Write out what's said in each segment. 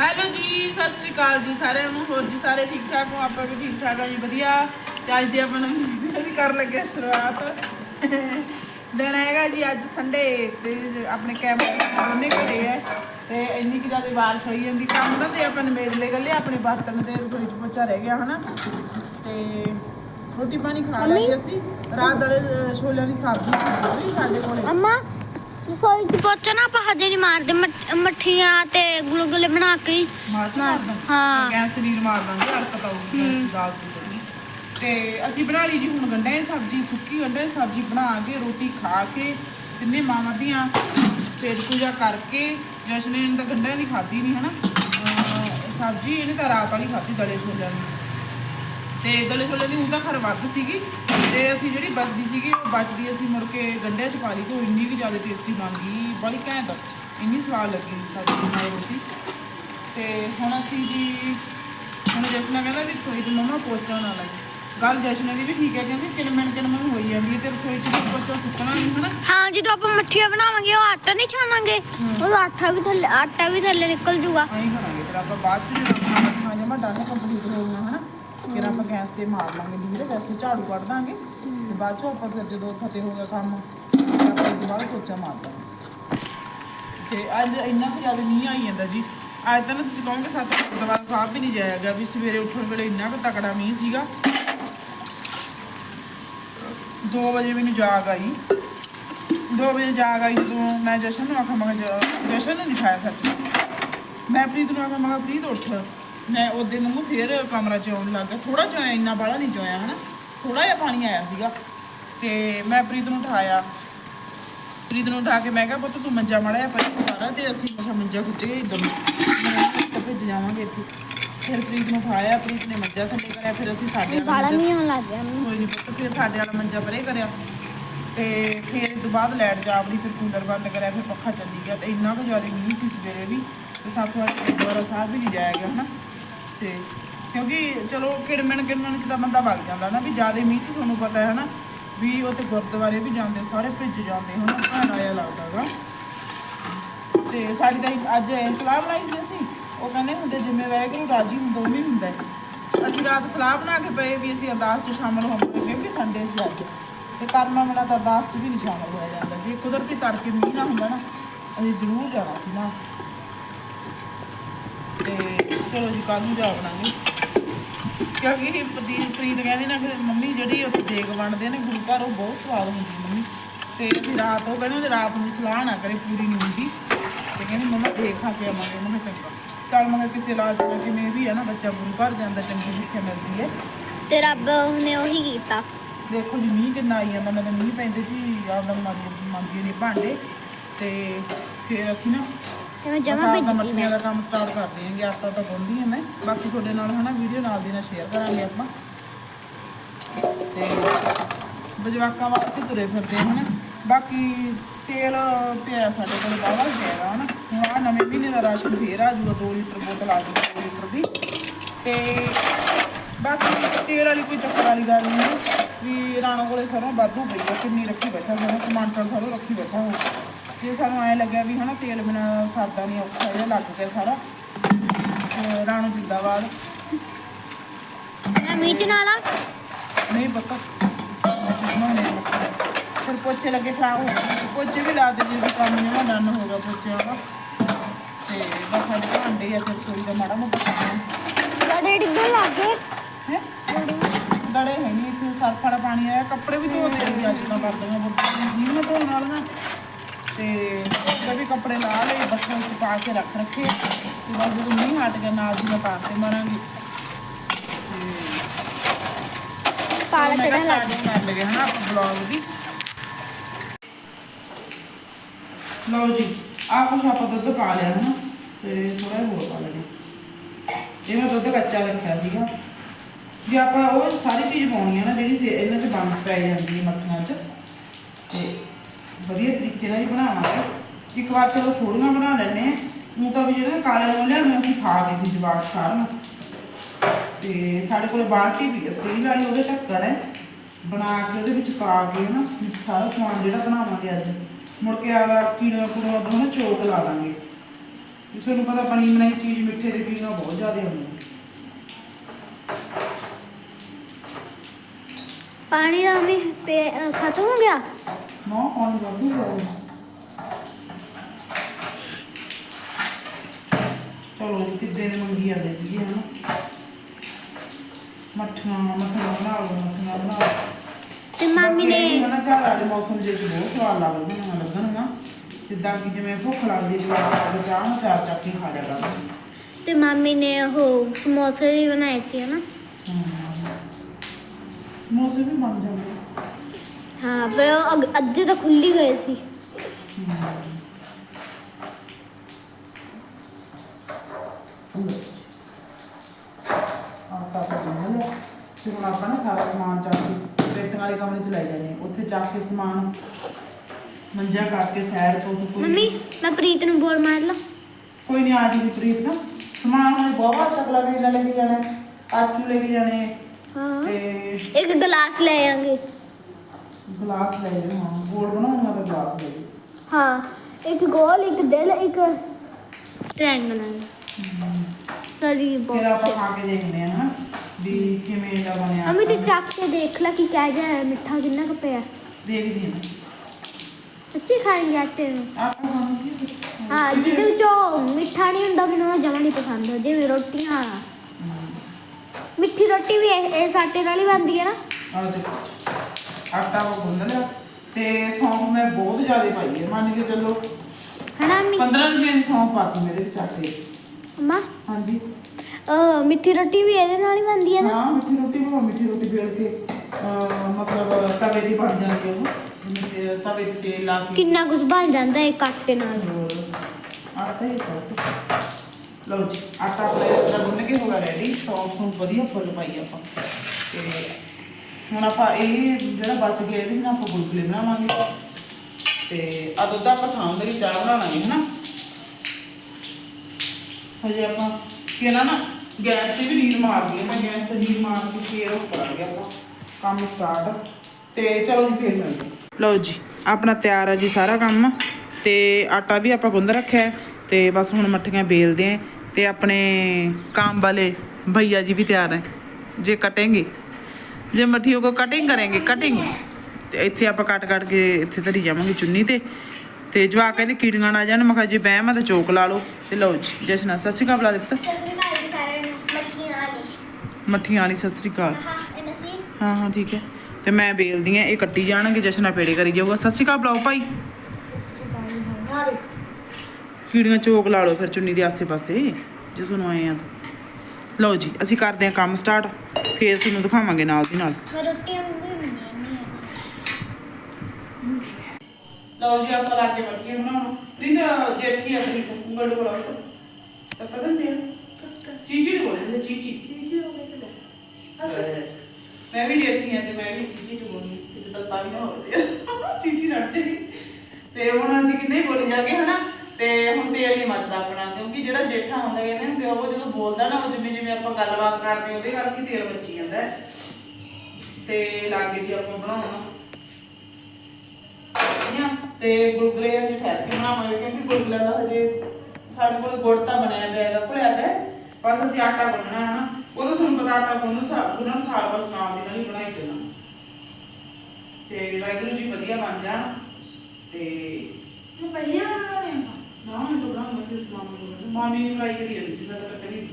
Hello ਜੀ ਸਤਿ ਸ਼੍ਰੀ ਅਕਾਲ ਜੀ ਸਾਰਿਆਂ ਨੂੰ। ਹੋਰ ਜੀ ਸਾਰੇ ਠੀਕ ਠਾਕ ਹੋ? ਆਪਾਂ ਵੀ ਠੀਕ ਠਾਕ ਆ ਜੀ ਵਧੀਆ। ਤੇ ਅੱਜ ਦੀ ਆਪਾਂ ਦੀ ਕਰਨ ਲੱਗੇ ਸ਼ੁਰੂਆਤ। ਦਿਨ ਹੈਗਾ ਜੀ ਅੱਜ ਸੰਡੇ ਤੇ ਆਪਣੇ ਕੈਮਰੇ ਉਹਨੇ ਘਰੇ ਹੈ ਤੇ ਇੰਨੀ ਕਿ ਜ਼ਿਆਦਾ ਬਾਰਿਸ਼ ਹੋਈ ਜਾਂਦੀ ਕੰਮ ਦਾ ਤੇ ਆਪਾਂ ਨਿਬੇੜ ਲੈ ਗੱਲੇ ਆਪਣੇ ਬਰਤਨ ਤੇ ਰਸੋਈ ਚ ਪੋਚਾ ਰਹਿ ਗਿਆ ਹਨਾ? ਤੇ ਰੋਟੀ ਪਾਣੀ ਖਾ ਜੀ ਅਸੀਂ। ਰਾਤ ਵਾਲੇ ਛੋਲਿਆਂ ਦੀ ਸਬਜ਼ੀ ਸੀ ਸਾਡੇ ਕੋਲੇ। ਅੰਮਾ ਰਸੋਈ ਚ ਪੋਚਾ ਨਾ ਆਪਾਂ ਹਜੇ ਨਹੀਂ ਮਾਰਦੇ ਮੱਠ- ਮੱਠੀਆਂ ਤੇ ਗੁਲਗੁਲੇ ਬਣਾ ਕੇ ਹੀ ਮਾਰਚ ਮਾਰ- ਹਾਂ। ਗੈਸ ਤੇ ਨੀਰ ਮਾਰ ਦਾਂਗੇ ਹਲਕਤ ਆਊਗੀ ਦਾਲ ਦੀ ਬਣੀ ਤੇ ਅਸੀਂ ਬਣਾ ਲਈ ਜੀ ਹੁਣ ਗੰਢਿਆਂ ਦੀ ਸਬਜ਼ੀ ਸੁੱਕੀ ਗੰਢਿਆਂ ਦੀ ਸਬਜ਼ੀ ਬਣਾ ਕੇ ਰੋਟੀ ਖਾ ਕੇ ਤਿੰਨੇ ਮਾਵਾਂ ਦੀਆਂ ਪੇਟ ਪੂਜਾ ਕਰਕੇ ਜਸ਼ਨ ਨੇ ਤਾਂ ਗੰਢਿਆਂ ਦੀ ਖਾਧੀ ਨਹੀਂ ਹਨਾ? ਅਹ ਸਬਜ਼ੀ ਇਹਨੇ ਤਾਂ ਰਾਤ ਵਾਲੀ ਖਾਧੀ ਦਲੇ ਛੋਲਿਆਂ ਦੀ ਤੇ ਦਲੇ ਛੋਲੇ ਦੀ ਉਹ ਤਾਂ ਖਰ ਵੱਧ ਸੀਗੀ ਤੇ ਅਸੀਂ ਜਿਹੜੀ ਬਚਦੀ ਸੀਗੀ ਉਹ ਬਚਦੀ ਅਸੀਂ ਮੁੜ ਕੇ ਗੰਢਿਆਂ ਚ ਪਾ ਲਈ ਤੇ ਉਹ ਇੰਨੀ ਵੀ ਜ਼ਿਆਦਾ ਟੇਸਟੀ ਬਣ ਗਈ ਬੜੀ ਘੈਂਟ ਇੰਨੀ ਸਵਾਦ ਲੱਗੀ ਸਬਜ਼ੀ ਨਾਲ ਰੋਟੀ। ਤੇ ਹੁਣ ਅਸੀਂ ਜੀ ਹੁਣ ਜਸ਼ਨਾ ਕਹਿੰਦਾ ਵੀ ਰਸੋਈ ਤੇ ਮਮਾ ਪੋਚਾ ਨਾ ਲਾਈ। ਗੱਲ ਜਸ਼ਨਾ ਦੀ ਵੀ ਠੀਕ ਹੈ ਕਿਉਂਕਿ ਕਿਣਮਣ ਕਿਣਮਣ ਹੋਈ ਜਾਂਦੀ ਹੈ ਤੇ ਰਸੋਈ ਚ ਵੀ ਪੋਚਾ ਸੁੱਕਣਾ ਨਹੀਂ ਹਨਾ? ਹਾਂ ਜਦੋਂ ਆਪਾਂ ਮੱਠੀਆਂ ਬਣਾਵਾਂਗੇ ਉਹ ਆਟਾ ਨਹੀਂ ਛਾਣਾਂਗੇ ਉਹ ਆਟਾ ਵੀ ਥੱਲੇ ਆਟਾ ਵੀ ਥੱਲੇ ਨਿਕਲ ਜੂਗਾ। ਐਂ ਕਰਾਂਗੇ ਫਿਰ ਆਪਾਂ ਬਾਅਦ ਚ ਜਦੋਂ ਖਾਣਾ ਖਾ ਜਾਵਾਂ ਡਨ ਕੰਪਲੀਟ ਹੋ ਫਿਰ ਆਪਾਂ ਗੈਸ ਤੇ ਮਾਰ ਲਾਂਗੇ ਲੀਰ ਵੈਸੇ ਝਾੜੂ ਕੱਢ ਦਾਂਗੇ। ਤੇ ਬਾਅਦ ਚੋਂ ਆਪਾਂ ਫਿਰ ਜਦੋਂ ਫਤਿਹ ਹੋ ਗਿਆ ਕੰਮ ਆਪਾਂ ਇਹ ਬਾਅਦ ਪੋਚਾ ਮਾਰ ਦਾਂਗੇ। ਤੇ ਅੱਜ ਇੰਨਾ ਕੁ ਜ਼ਿਆਦਾ ਮੀਂਹ ਆਈ ਜਾਂਦਾ ਜੀ। ਅੱਜ ਤਾਂ ਨਾ ਤੁਸੀਂ ਕਹੋਗੇ ਸੱਤ ਗੁਰਦੁਆਰਾ ਸਾਹਿਬ ਵੀ ਨਹੀਂ ਜਾਇਆ ਗਿਆ ਵੀ ਸਵੇਰੇ ਉੱਠਣ ਵੇਲੇ ਇੰਨਾ ਕੁ ਤਕੜਾ ਮੀਂਹ ਸੀਗਾ। 2 ਵਜੇ ਮੈਨੂੰ ਜਾਗ ਆਈ। 2 ਵਜੇ ਜਾਗ ਆਈ ਜਦੋਂ ਮੈਂ ਜਸ਼ਨ ਨੂੰ ਆਖਾਂ ਮੈਂ ਜਸ਼ਨ ਨੂੰ ਨਹੀਂ ਖਾਇਆ ਸੱਚ। ਮੈਂ ਪ੍ਰੀਤ ਨੂੰ ਆਖਾਂ ਮੈਂ ਪ੍ਰੀਤ ਉੱਠ। ਮੈਂ ਉਹਦੇ ਵਾਂਗੂ ਫੇਰ ਕਮਰਾ ਚ ਆਉਣ ਲੱਗ ਗਿਆ ਥੋੜਾ ਜਿਹਾ ਇੰਨਾ ਬਾਹਲਾ ਨਹੀਂ ਚੋਇਆ ਹਨਾ। ਥੋੜਾ ਜਿਹਾ ਪਾਣੀ ਆਇਆ ਸੀਗਾ। ਤੇ ਮੈਂ ਪ੍ਰੀਤ ਨੂੰ ਉਠਾਇਆ। ਪ੍ਰੀਤ ਨੂੰ ਉਠਾ ਕੇ ਮੈਂ ਕਿਹਾ ਪੁੱਤ ਤੂੰ ਮੰਜਾ ਮਾੜਾ ਜਿਹਾ ਪਰੇ ਸਾਰਾ ਤੇ ਅਸੀਂ ਮੈਂ ਮੰਜਾ ਖੁੱਚ ਗਏ ਇਧਰ ਨੂੰ ਭੇਜ ਜਾਵਾਂਗੇ ਇੱਥੇ। ਫਿਰ ਪ੍ਰੀਤ ਨੂੰ ਉਠਾਇਆ। ਪ੍ਰੀਤ ਨੇ ਮੰਜਾ ਥੱਲੇ ਕਰਿਆ। ਫਿਰ ਅਸੀਂ ਸਾਡੇ ਵਾਲਾ ਬਾਲਾ ਨਹੀਂ ਹੋਣ ਲੱਗ ਗਿਆ। ਕੋਈ ਨਹੀਂ ਪੁੱਤ ਫਿਰ ਸਾਡੇ ਵਾਲਾ ਮੰਜਾ ਪਰੇ ਕਰਿਆ। ਤੇ ਫਿਰ ਇਸ ਤੋਂ ਬਾਅਦ ਲਾਈਟ ਜਾ ਆਪਣੀ ਫਿਰ ਕੂਲਰ ਬੰਦ ਕਰਿਆ। ਫਿਰ ਪੱਖਾ ਚੱਲੀ ਗਿਆ। ਤੇ ਇੰਨਾ ਕੁ ਜ਼ਿਆਦਾ ਮੀਂਹ ਸੀ ਸਵੇਰੇ ਵੀ। ਤੇ ਸਾਥੋਂ ਅੱਜ ਗੁਰਦੁਆਰਾ ਸਾਹਿਬ ਵੀ ਨਹੀਂ ਜਾਇਆ ਗਿਆ ਹਨਾ। ਤੇ ਕਿਉਂਕਿ ਚਲੋ ਕਿੜਮਣ ਕਿੜਮਣ ਚ ਬੰਦਾ ਵਗ ਜਾਂਦਾ ਨਾ, ਵੀ ਜ਼ਿਆਦਾ ਮੀਂਹ ਚ ਤੁਹਾਨੂੰ ਪਤਾ ਹੈ ਹਨਾ ਵੀ ਉਹ ਤੇ ਗੁਰਦੁਆਰੇ ਵੀ ਜਾਂਦੇ, ਸਾਰੇ ਭਿੱਜ ਜਾਂਦੇ ਹਨਾ ਭਾਣਾ ਆਇਆ ਲੱਗਦਾਗਾ ਤੇ ਸਾਡੀ ਤਾਂ ਅੱਜ ਸਲਾਹ ਬਣਾਈ ਸੀ ਅਸੀਂ, ਉਹ ਕਹਿੰਦੇ ਹੁੰਦੇ ਜਿਵੇਂ ਵਾਹਿਗੁਰੂ ਰਾਜੀ ਹੁੰਦਾ ਉਹ ਵੀ ਹੁੰਦਾ ਹੈ। ਅਸੀਂ ਰਾਤ ਸਲਾਹ ਬਣਾ ਕੇ ਪਏ ਵੀ ਅਸੀਂ ਅਰਦਾਸ 'ਚ ਸ਼ਾਮਲ ਹੋਵਾਂਗੇ ਕਿਉਂਕਿ ਸੰਡੇ ਸੀ ਅੱਜ। ਤੇ ਕਰਮਾਂ ਵਾਲਾ ਤਾਂ ਅਰਦਾਸ 'ਚ ਵੀ ਨਹੀਂ ਸ਼ਾਮਲ ਹੋਇਆ ਜਾਂਦਾ। ਜੇ ਕੁਦਰਤੀ ਤੜਕੇ ਮੀਂਹ ਨਾ ਹੁੰਦਾ ਨਾ, ਅਸੀਂ ਜ਼ਰੂਰ ਜਾਣਾ ਸੀ ਨਾ। ਤੇ ਚਲੋ ਜੀ ਕੱਲ ਨੂੰ ਜਾ ਬਣਾਂਗੇ ਕਿਉਂਕਿ ਪ੍ਰਦੀਪ ਪ੍ਰੀਤ ਕਹਿੰਦੀ ਨਾ ਕਿ ਮੰਮੀ ਜਿਹੜੀ ਉੱਥੇ ਦੇਗ ਵੰਡਦੇ ਨੇ ਗੁਰੂ ਘਰ ਉਹ ਬਹੁਤ ਸਵਾਦ ਹੁੰਦੀ ਮੰਮੀ। ਤੇ ਅਸੀਂ ਰਾਤ ਉਹ ਕਹਿੰਦੇ ਹੁੰਦੇ ਰਾਤ ਨੂੰ ਸਲਾਹ ਨਾ ਕਰੇ ਪੂਰੀ ਨੀਂਦ ਦੀ ਤੇ ਕਹਿੰਦੀ ਮੰਮਾ ਦੇਖ ਖਾ ਕੇ ਆਵਾਂਗੇ। ਮੈਂ ਚੰਗਾ। ਚੱਲ ਮੈਂ ਕਿਹਾ ਕਿਸੇ ਇਲਾਜ ਨਾਲ ਕਿਵੇਂ ਵੀ ਹੈ ਨਾ ਬੱਚਾ ਗੁਰੂ ਘਰ ਜਾਂਦਾ ਚੰਗੀ ਸਿੱਖਿਆ ਮਿਲਦੀ ਹੈ। ਤੇ ਰੱਬ ਨੇ ਉਹੀ ਕੀਤਾ। ਦੇਖੋ ਜੀ ਮੀਂਹ ਕਿੰਨਾ ਆਈ ਜਾਂਦਾ ਮੈਂ ਤਾਂ ਮੀਂਹ ਪੈਂਦੇ ਜੀ ਆਪਦਾ ਮਾਰੀ ਮੰਗੀ ਨਹੀਂ ਭਾਂਡੇ। ਤੇ ਫਿਰ ਅਸੀਂ ਨਾ ਤੇ ਮੈਂ ਜਮਾ ਭਿੱਜ ਮੈਂ। ਦਾ ਕੰਮ ਸਟਾਰਟ ਕਰ ਦਿਆਂਗੇ ਆਟਾ ਤਾਂ ਗੁੰਨਦੀ ਹਾਂ ਮੈਂ। ਬਾਕੀ ਤੁਹਾਡੇ ਨਾਲ ਹਨਾ ਵੀਡੀਓ ਨਾਲ ਦੀ ਨਾਲ ਸ਼ੇਅਰ ਕਰਾਂਗੇ ਆਪਾਂ। ਤੇ ਬਜਵਾਕਾਂ ਵਾਸਤੇ ਤੁਰੇ ਫਿਰਦੇ ਹਨਾ ਬਾਕੀ ਤੇਲ ਪਿਆ ਸਾਡੇ ਕੋਲ ਬਾਵਾ ਪਿਆ ਹਨਾ। ਹੁਣ ਆ ਨਵੇਂ ਮਹੀਨੇ ਦਾ ਰਾਸ਼ਨ ਫੇਰ ਆ ਜੂਗਾ 2 ਲੀਟਰ ਬੋਤਲ ਆ ਜੂਗੀ 2 ਲੀਟਰ ਦੀ। ਤੇ ਬਾਕੀ ਤੇਲ ਵਾਲੀ ਕੋਈ ਚੱਕਰ ਵਾਲੀ ਗੱਲ ਨਹੀਂ ਵੀ ਰਾਣੋ ਕੋਲੇ ਸਰੋਂ ਵਾਧੂ ਪਈ ਆ ਕਿੰਨੀ ਰੱਖੀ ਬੈਠਾ ਸਰੋਂ ਟਮਾਟਰ ਸਰੋਂ ਰੱਖੀ ਬੈਠਾ ਜੇ ਸਾਨੂੰ ਐ ਲੱਗਿਆ ਵੀ ਹਨਾ ਤੇਲ ਬਿਨਾ ਸਰਦਾ ਨਹੀਂ ਔਖਾ ਜਿਹਾ ਲੱਗ ਗਿਆ ਸਾਰਾ। ਤੇ ਰਾਣੋ ਜਿੰਦਾਬਾਦ ਮੈਂ ਮੀਂਹ ਚ ਨਾਲਾ ਨਹੀਂ ਪਤਾ। ਫਿਰ ਪੋਚੇ ਲੱਗੇ ਖਰਾਬ ਹੋ ਗਏ। ਪੋਚੇ ਵੀ ਲਾ ਦੇ ਜੀ ਕੰਮ ਜਿਹੜਾ ਡਨ ਹੋ ਗਿਆ ਪੋਚਿਆਂ ਦਾ ਤੇ ਬਸ ਸਾਡੇ ਭਾਂਡੇ ਆ ਫਿਰ ਸੋਈ ਦਾ ਮਾੜਾ ਮੋਟਾ ਕੰਮ ਤੁਹਾਡੇ ਡਿੱਗੇ ਲੱਗ ਗਏ? ਹੈ? ਡੜੇ ਹੈ ਨਹੀਂ ਇੱਥੇ ਸਰਫ ਵਾਲਾ ਪਾਣੀ ਆਇਆ। ਕੱਪੜੇ ਵੀ ਧੋਤੇ ਅੱਜ ਤਾਂ ਕਰਦੀਆਂ ਬੁਰਤੀਆਂ ਸੀ ਮੈਂ ਧੋਣ ਵਾਲੀਆਂ ਤੇ ਉਹ ਵੀ ਕੱਪੜੇ ਲਾ ਲਏ ਬੱਸਾਂ ਵਿੱਚ ਪਾ ਕੇ ਰੱਖ ਰੱਖੇ। ਤੇ ਬਸ ਜਦੋਂ ਮੀਂਹ ਹਟ ਗਿਆ ਨਾਲ ਦੀ ਮੈਂ ਪਾ ਕੇ ਮਾਰਾਂਗੀ। ਪਾਲਾ ਮੈਂ ਕਿਹਾ ਚੜਨ ਲੱਗ ਸਟਾਰਟਿੰਗ ਕਰ ਲਗੇ ਹਨਾ ਆਪਾਂ ਬਲੌਗ ਦੀ। ਲਓ ਜੀ ਕੁਛ ਆਪਾਂ ਦੁੱਧ ਪਾ ਲਿਆ ਹਨਾ ਤੇ ਥੋੜਾ ਹੋਰ ਪਾ ਲੈਣਾ ਇਹ ਮੈਂ ਦੁੱਧ ਕੱਚਾ ਰੱਖਿਆ ਸੀਗਾ। ਜੇ ਆਪਾਂ ਉਹ ਸਾਰੀ ਚੀਜ਼ ਪਾਉਣੀ ਹੈ ਨਾ ਜਿਹੜੀ ਇਹਨਾਂ 'ਚ ਬਣ ਪੈ ਜਾਂਦੀ ਹੈ ਮੱਠੀਆਂ 'ਚ ਤੇ ਵਧੀਆ ਤਰੀਕੇ ਨਾਲ ਹੀ ਬਣਾਵਾਂਗੇ ਇੱਕ ਵਾਰ ਚਲੋ ਥੋੜੀਆਂ ਬਣਾ ਲੈਣੇ ਆ ਉਹ ਤਾਂ ਵੀ ਜਿਹੜਾ ਕਾਲੇ ਨੂੰ ਲਿਆਉਣੇ ਅਸੀਂ ਖਾ ਗਏ ਸੀ ਜਵਾਕ ਸਾਰਿਆਂ ਤੇ ਸਾਡੇ ਕੋਲ ਬਾਲਟੀ ਵੀ ਹੈ? ਸਟੀਲ ਵਾਲੀ ਉਹਦੇ ਢੱਕਣ ਹੈ। ਬਣਾ ਕੇ ਉਹਦੇ ਵਿੱਚ ਪਾ ਕੇ ਨਾ ਸਾਰਾ ਸਮਾਨ ਜਿਹੜਾ ਬਣਾਵਾਂਗੇ ਅੱਜ। ਮੁੜ ਕੇ ਆਦਾ ਕੀੜਾ ਕੁੜਾ ਦੋਨੋਂ ਚੋਕ ਲਾ ਦਾਂਗੇ ਵੀ ਤੁਹਾਨੂੰ ਪਤਾ ਬਣੀ ਬਣਾਈ ਚੀਜ਼ ਮਿੱਠੇ ਦੇ ਪੀਣਾ ਬਹੁਤ ਜ਼ਿਆਦਾ ਹੁੰਦੀ ਪਾਣੀ ਦਾ ਵੀ ਖਤਮ ਹੋ ਗਿਆ? ਨਾ ਪਾਣੀ ਵਾਧੂ ਪਾਓ ਚਲੋ ਕਿੱਦੇ ਦੇ ਮੰਗੀ ਜਾਂਦੇ ਸੀਗੇ ਹਨਾ ਮੱਠੀਆਂ ਮੱਠੀਆਂ ਬਣਾ ਲਓ ਮੱਠੀਆਂ ਬਣਾ ਤੇ ਮਾਮੀ ਨੇ ਨਾ ਝਾੜਾ ਦੇ ਮੌਸਮ ਦੇ ਵਿੱਚ ਬਹੁਤ ਸਵਾਦ ਲੱਗਦੀਆਂ ਲੱਗਣਗੀਆਂ ਜਿੱਦਾਂ ਕਿ ਜਿਵੇਂ ਭੁੱਖ ਲੱਗਦੀ ਜਵਾਬ ਦਾ ਚਾਹ ਨਾਲ ਚਾਰ ਚੱਕੀ ਖਾ ਕਰ ਤੇ ਮਾਮੀ ਨੇ ਉਹ ਸਮੋਸੇ ਵੀ ਬਣਾਏ ਸੀ ਹਨਾ ਸਮੋਸੇ ਵੀ ਬਣ ਜਾਂਦੇ ਹਾਂ ਪਰ ਉਹ ਅੱਗ- ਅੱਧੇ ਤਾਂ ਖੁੱਲੀ ਗਏ ਸੀ। ਆਟਾ ਪਾ ਲਿਆ। ਫਿਰ ਹੁਣ ਆਪਾਂ ਨਾ ਸਾਰਾ ਸਮਾਨ ਚੱਕ ਕੇ ਪੇਟਾਂ ਵਾਲੇ ਕਮਰੇ ਚ ਲੈ। ਉੱਥੇ ਚੱਕ ਕੇ ਸਮਾਨ ਮੰਜਾ ਕਰਕੇ ਸਾਈਡ ਤੋਂ ਤੋਂ ਮੰਮੀ ਮੈਂ ਪ੍ਰੀਤ ਨੂੰ ਬੋਲ ਮਾਰ ਲਾ। ਕੋਈ ਨਹੀਂ ਆ ਜੀ ਪ੍ਰੀਤ ਨਾ। ਸਮਾਨ ਉਹਨੇ ਬਹੁਤ ਚੱਕਲਾ ਵੀ ਲੈ ਕੇ ਜਾਣਾ ਆਚੂ ਲੈ ਕੇ ਜਾਣੇ ਹਾਂ। ਤੇ ਇੱਕ ਗਲਾਸ ਲੈ ਆਂਗੇ ਗਲਾਸ ਲੈ ਜਾਓ ਹਾਂ ਗੋਲ ਬਣਾਉਣਾ ਤਾਂ ਗਲਾਸ ਲੈ ਜਾਓ ਹਾਂ ਇੱਕ ਗੋਲ ਇੱਕ ਦਿਲ ਇੱਕ ਟ੍ਰਾਇੰਗਲ ਤਰੀ ਫਿਰ ਆਪਾਂ ਬਾਕਸ ਖਾ ਕੇ ਦੇਖਦੇ ਹਾਂ ਨਾ ਵੀ ਕਿਵੇਂ ਦਾ ਬਣਿਆ ਮੰਮੀ ਤੂੰ ਚੱਕ ਕੇ ਦੇਖ ਲੈ ਕਿ ਕਹਿ ਜਾ ਮਿੱਠਾ ਕਿੰਨਾ ਕੁ ਪਿਆ। ਦੇਖਦੀ ਸੱਚੀ ਖਾਏਂਗੇ ਆਟੇ ਨੂੰ? ਆਪਾਂ ਸਾਨੂੰ ਕੀ ਹਾਂ ਜਿਹਦੇ ਵਿੱਚੋਂ ਮਿੱਠਾ ਨਹੀਂ ਹੁੰਦਾ ਮੈਨੂੰ ਉਹ ਜਮਾ ਨਹੀਂ ਪਸੰਦ ਜਿਵੇਂ ਰੋਟੀਆਂ। ਮਿੱਠੀ ਰੋਟੀ ਵੀ ਇਹ ਇਸ ਆਟੇ ਨਾਲ ਹੀ ਬਣਦੀ ਹੈ ਨਾ। ਆਹ ਦੇਖੋ। ਆਟਾ ਉਹ ਗੁੰਨ ਲਿਆ ਤੇ ਸੌਂਫ ਮੈਂ ਬਹੁਤ ਜ਼ਿਆਦਾ ਪਾਈ ਹੈ ਮੰਨ ਕੇ ਚੱਲੋ ਹਨਾ ਮੰਮੀ 15 ਰੁਪਏ ਦੀ ਸੌਂਫ ਪਾਤੀ ਮੇਰੇ ਵਿੱਚ ਆਟੇ ਅੰਮਾ ਹਾਂਜੀ। ਅਹ ਮਿੱਠੀ ਰੋਟੀ ਵੀ ਇਹਦੇ ਨਾਲ ਹੀ ਬਣਦੀ ਹੈ ਨਾ? ਹਾਂ ਮਿੱਠੀ ਰੋਟੀ ਬਣਾਓ ਮਿੱਠੀ ਰੋਟੀ ਬੇਲ ਕੇ ਅਹ ਮਤਲਬ ਤਵੇ ਦੀ ਬਣ ਜਾਂਦੀ ਹੈ ਉਹ। ਜਿਵੇਂ ਤਵੇ ਤੇ ਤੇਲ ਲਾ ਕੇ। ਕਿੰਨਾ ਕੁਝ ਬਣ ਜਾਂਦਾ ਹੈ ਆਟੇ ਨਾਲ। ਆਟਾ ਹੀ ਪਾਓ ਲਓ ਜੀ ਆਟਾ ਆਪਣਾ ਤਰ੍ਹਾਂ ਗੁੰਨ ਕੇ ਹੋ ਗਿਆ ਰੈਡੀ ਸੌਂਫ ਸੌਂਫ ਵਧੀਆ ਫੁੱਲ ਪਾਈ ਆਪਾਂ। ਤੇ ਹੁਣ ਆਪਾਂ ਇਹ ਜਿਹੜਾ ਬਚ ਗਿਆ ਇਹਦੇ ਨਾਲ ਆਪਾਂ ਗੁਲਗੁਲੇ ਬਣਾਵਾਂਗੇ। ਤੇ ਆ ਦੁੱਧ ਆਪਾਂ ਸਾਂਭ ਦੇ ਚਾਹ ਬਣਾ ਲਾਂਗੇ ਹਨਾ? ਹਜੇ ਆਪਾਂ ਕਿ ਨਾ ਨਾ ਗੈਸ ਤੇ ਵੀ ਨੀਰ ਮਾਰ ਦਈਏ ਮੈਂ ਗੈਸ ਤੇ ਨੀਰ ਮਾਰ ਕੇ ਫੇਰ ਉਹ ਕਰਾਂਗੇ ਆਪਾਂ, ਕੰਮ ਸਟਾਰਟ ਤੇ ਚਲੋ ਜੀ, ਫੇਰ ਮਿਲਦੇ ਲਓ ਜੀ, ਆਪਣਾ ਤਿਆਰ ਹੈ ਜੀ ਸਾਰਾ ਕੰਮ, ਤੇ ਆਟਾ ਵੀ ਆਪਾਂ ਗੁੰਦ ਰੱਖਿਆ ਤੇ ਬਸ ਹੁਣ ਮੱਠੀਆਂ ਬੇਲਦੇ ਆ, ਤੇ ਆਪਣੇ ਕੰਮ ਵਾਲੇ ਭਈਆ ਜੀ ਵੀ ਤਿਆਰ ਹੈ, ਜੇ ਕਟेंगे ਜੇ ਮੱਠੀਓ ਕੋ ਕਟਿੰਗ ਕਰਾਂਗੇ ਕਟਿੰਗ ਤੇ ਇੱਥੇ ਆਪਾਂ ਕੱਟ ਕੱਟ ਕੇ ਇੱਥੇ ਧਰੀ ਜਾਵਾਂਗੇ ਚੁੰਨੀ ਤੇ। ਤੇ ਜਵਾਕ ਕਹਿੰਦੇ ਕੀੜੀਆਂ ਨਾ ਆ ਜਾਣ, ਮੈਂ ਕਿਹਾ ਜੇ ਬਹਿਮ ਆ ਤਾਂ ਚੋਕ ਲਾ ਲਓ। ਤੇ ਲਓ ਜੀ ਜਸ਼ਨਾ ਸਤਿ ਸ਼੍ਰੀ ਅਕਾਲ ਬੁਲਾ ਦੇ ਪੁੱਤ। ਮੱਠੀਆਂ ਵਾਲੀ, ਸਤਿ ਸ਼੍ਰੀ ਅਕਾਲ। ਹਾਂ ਹਾਂ, ਠੀਕ ਹੈ। ਤੇ ਮੈਂ ਬੇਲਦੀ ਆ ਇਹ ਕੱਟੀ ਜਾਣਗੇ ਜਸ਼ਨਾ ਪੇੜੇ ਕਰੀ ਜਾਊਗਾ। ਸਤਿ ਸ਼੍ਰੀ ਅਕਾਲ ਬੁਲਾਓ ਭਾਈ। ਕੀੜੀਆਂ ਚੋਕ ਲਾ ਲਓ ਫਿਰ ਚੁੰਨੀ ਦੇ ਆਸੇ-ਪਾਸੇ, ਜੇ ਤੁਹਾਨੂੰ ਆਏ ਆ ਤਾਂ। ਲਓ ਜੀ ਅਸੀਂ ਕਰਦੇ ਆ ਕੰਮ ਸਟਾਰਟ ਫੇਰ ਤੁਹਾਨੂੰ ਦਿਖਾਵਾਂਗੇ ਨਾਲ ਦੀ ਨਾਲ। ਮੈਂ ਰੋਟੀ ਵਾਂਗੂ ਹੀ ਬਣਾਉਣੀ ਹੈ ਲਓ ਜੀ ਆਪਾਂ ਲਾ ਕੇ ਮੱਠੀਆਂ ਬਣਾਉਣ। ਪ੍ਰਿੰਦ ਜੇਠੀ ਆ ਪ੍ਰਿੰਦ ਉਂਗਲ ਕੋਲ ਤਾਂ ਕਦਨ ਦੇ ਚੀਚੀ ਨੂੰ ਬੋਲਦੇ ਚੀਚੀ। ਚੀਚੀ ਹੋ ਗਈ ਮੈਂ ਵੀ ਜੇਠੀ ਆ ਤੇ ਮੈਂ ਵੀ ਚੀਚੀ ਨੂੰ ਬੋਲਦੀ ਤੇ ਤੱਤਾ ਵੀ ਨਾ ਹੋਵੇ। ਚੀਚੀ ਰੜ ਜੇ ਤੇ ਹੁਣ ਅਸੀਂ ਕਿੰਨੇ ਹੀ ਬੋਲੀ ਜਾਗੇ ਹਨਾ? ਤੇ ਹੁਣ ਤੇਲ ਨਹੀਂ ਮੱਚਦਾ ਆਪਣਾ ਕਿਉਂਕਿ ਜਿਹੜਾ ਜੇਠਾ ਹੁੰਦਾ ਕਹਿੰਦੇ ਹੁੰਦੇ ਆ, ਉਹ ਜਦੋਂ ਬੋਲਦਾ ਨਾ ਉਹ ਜਿਵੇਂ ਜਿਵੇਂ ਆਪਾਂ ਗੱਲਬਾਤ ਕਰਦੇ ਉਹਦੇ ਕਰਕੇ ਤੇਲ ਮੱਚੀ ਜਾਂਦਾ ਹੈ। ਤੇ ਲਾਗੇ ਜੀ ਆਪਾਂ ਬਣਾਉਣਾ ਨਾ ਤੇ ਗੁਲਗੁਲੇ ਹਜੇ ਠਹਿਰ ਕੇ ਬਣਾਵਾਂਗੇ ਕਿਉਂਕਿ ਗੁਲਗੁਲੇ ਦਾ ਹਜੇ ਸਾਡੇ ਕੋਲ ਗੁੜ ਤਾਂ ਬਣਾਇਆ ਪਿਆ ਹੈਗਾ ਘੁਲਿਆ ਪਿਆ ਹੈ। ਬਸ ਅਸੀਂ ਆਟਾ ਗੁੰਨਣਾ ਹੈ ਨਾ ਉਦੋਂ ਤੁਹਾਨੂੰ ਪਤਾ ਆਟਾ ਗੁੰਨ ਸਾ ਗੁੰਨਣ ਸਾਰ ਬਸ ਨਾਮ ਦੇ ਨਾਲ ਹੀ ਬਣਾਈ ਚੱਲਣਾ ਤੇ ਵਾਹਿਗੁਰੂ ਜੀ ਵਧੀਆ ਬਣ ਜਾਣ ਤੇ ਮੈਂ ਪਹਿਲੀ ਵਾਰ ਬਣਾ ਰਹੀ ਹਾਂ ਨਾ ਮੈਂ ਤਾਂ ਬਣਾਉਂਗਾ ਫਿਰ ਮਾਮੀ ਨੂੰ ਮਾਮੀ ਨੇ ਫਰਾਈ ਕਰੀ ਜਾਂਦੀ ਸੀ ਮੈਂ ਤਾਂ ਕੱਟਣੀ ਸੀ।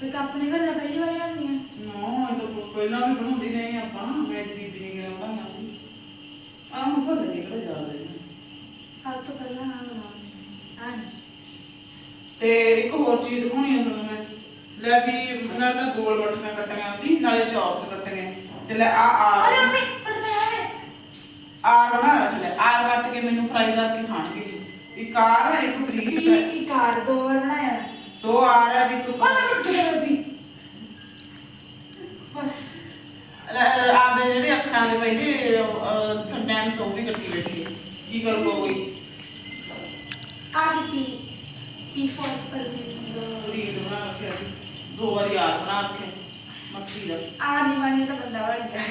ਫਿਰ ਤਾਂ ਆਪਣੇ ਘਰ ਮੈਂ ਪਹਿਲੀ ਵਾਰ ਬਣਦੀ ਹਾਂ ਨਾ ਇਹ ਤਾਂ ਪ- ਪਹਿਲਾਂ ਵੀ ਬਣਾਉਂਦੇ ਰਹੇ ਆਪਾਂ ਮੈਂ ਜੀ ਬੀਬੀ ਨੇ ਬਣਾਉਣਾ ਸੀ। ਆਹ ਹੁਣ ਭੁੱਲ ਗਈ ਕਿਹੜਾ ਯਾਦ ਹੈ ਸਭ ਤੋਂ ਪਹਿਲਾਂ ਨਾ ਬਣਾਉਂਦੀ ਹਾਂ ਤੇ ਇੱਕ ਹੋਰ ਚੀਜ਼ ਦਿਖਾਉਣੀ ਆ ਤੁਹਾਨੂੰ ਮੈਂ। ਲੈ ਵੀ ਨਾਲ ਤਾਂ ਗੋਲ ਮੱਠੀਆਂ ਕੱਟੀਆਂ ਸੀ ਨਾਲੇ ਚੌਰਸ ਕੱਟੀਆਂ। ਤੇ ਲੈ ਆ ਅਰੇ ਆ ਮੰਮੀ ਫਟਦਾ ਹੈ ਆਰ ਬਣਾ ਰੱਖ ਲੈ। ਆਰ ਕੱਟ ਕੇ ਮੈਨੂੰ ਫਰਾਈ ਕਰਕੇ ਖਾਣਗੇ। ਇੱਕ ਆਰ ਹੈ ਇੱਕ ਬਰੀਕ ਕੀ ਹੈ। ਕੀ ਕਾਰ ਦੋ ਵਾਰ ਬਣਾਇਆ ਦੋ ਆਰ ਹੈ ਇੱਕ ਉਹ ਮੈਂ ਟੁੱਟ ਗਿਆ ਰੋਟੀ ਬਸ। ਆਦੇ ਜਿਹੜੇ ਅੱਖਾਂ ਦੇ ਨੇ ਸਮਟਾਈਮਸ ਉਹ ਵੀ ਕੱਟੀ ਬੈਠੀ ਹੈ। ਕੀ ਕਰੂਗਾ ਕੋਈ ਆ ਕੀ ਪੀ ਪੀ ਫੋਰ ਪਰ ਵੀ। ਬਰੀਕ ਬਣਾ ਰੱਖਿਆ ਜੀ ਦੋ ਵਾਰੀ ਆਰ ਬਣਾ ਰੱਖਿਆ। ਮੱਛੀ ਦਾ। ਆ ਨਹੀਂ ਬਣੀ ਤਾਂ ਬੰਦਾ ਬਣ ਗਿਆ।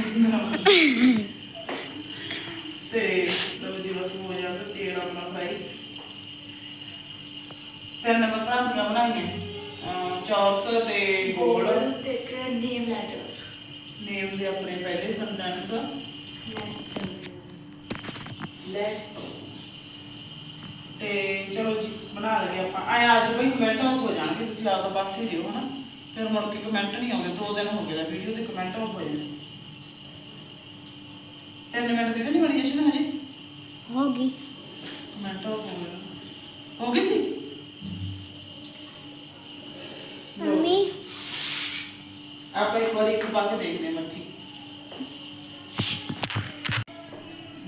ਤੇ ਲਓ ਜੀ ਬਸ ਹੋ ਜਾਵੇ ਤੇਲ ਆਪਣਾ ਫਰਾਈ ਤਿੰਨ ਪਤਰਾਂਦੀਆਂ ਬਣਾਈਆਂ। ਅਹ ਚੌਰਸ ਤੇ ਗੋਲ। ਤੇ ਨੇਮ ਲੈਟਰ ਨੇਮ ਦੇ ਆਪਣੇ ਪਹਿਲੇ ਸੈਂਟੈਂਸ ਤੇ ਚਲੋ ਜੀ ਬਣਾ ਲਈਏ ਆਪਾਂ। ਆਏ ਅੱਜ ਬਈ ਕਮੈਂਟ ਹੋ ਜਾਣਗੇ ਤੁਸੀਂ ਆਪਦਾ ਪਾਸੇ ਦਿਓ ਹਨਾ? ਫਿਰ ਮੁੜ ਕੇ ਕਮੈਂਟ ਨਹੀਂ ਆਉਂਦੇ। ਦੋ ਦਿਨ ਹੋ ਗਏ ਦਾ ਵੀਡੀਓ ਤੇ ਕਮੈਂਟ ਹੋ ਜਾਂਦੇ ਤਿੰਨ ਮਿੰਟ ਦੀ ਤਾਂ ਨਹੀਂ ਬਣੀ ਜਸ਼ਨ ਹਜੇ? ਹੋ ਗਈ। ਕਮੈਂਟ ਹੋ ਗਏ ਹੋ ਗਈ ਸੀ ਲਓ, ਮੰਮੀ ਆਪਾਂ ਇੱਕ ਵਾਰੀ ਇੱਕ ਪਾ ਕੇ ਦੇਖਦੇ ਹਾਂ ਮੱਠੀ।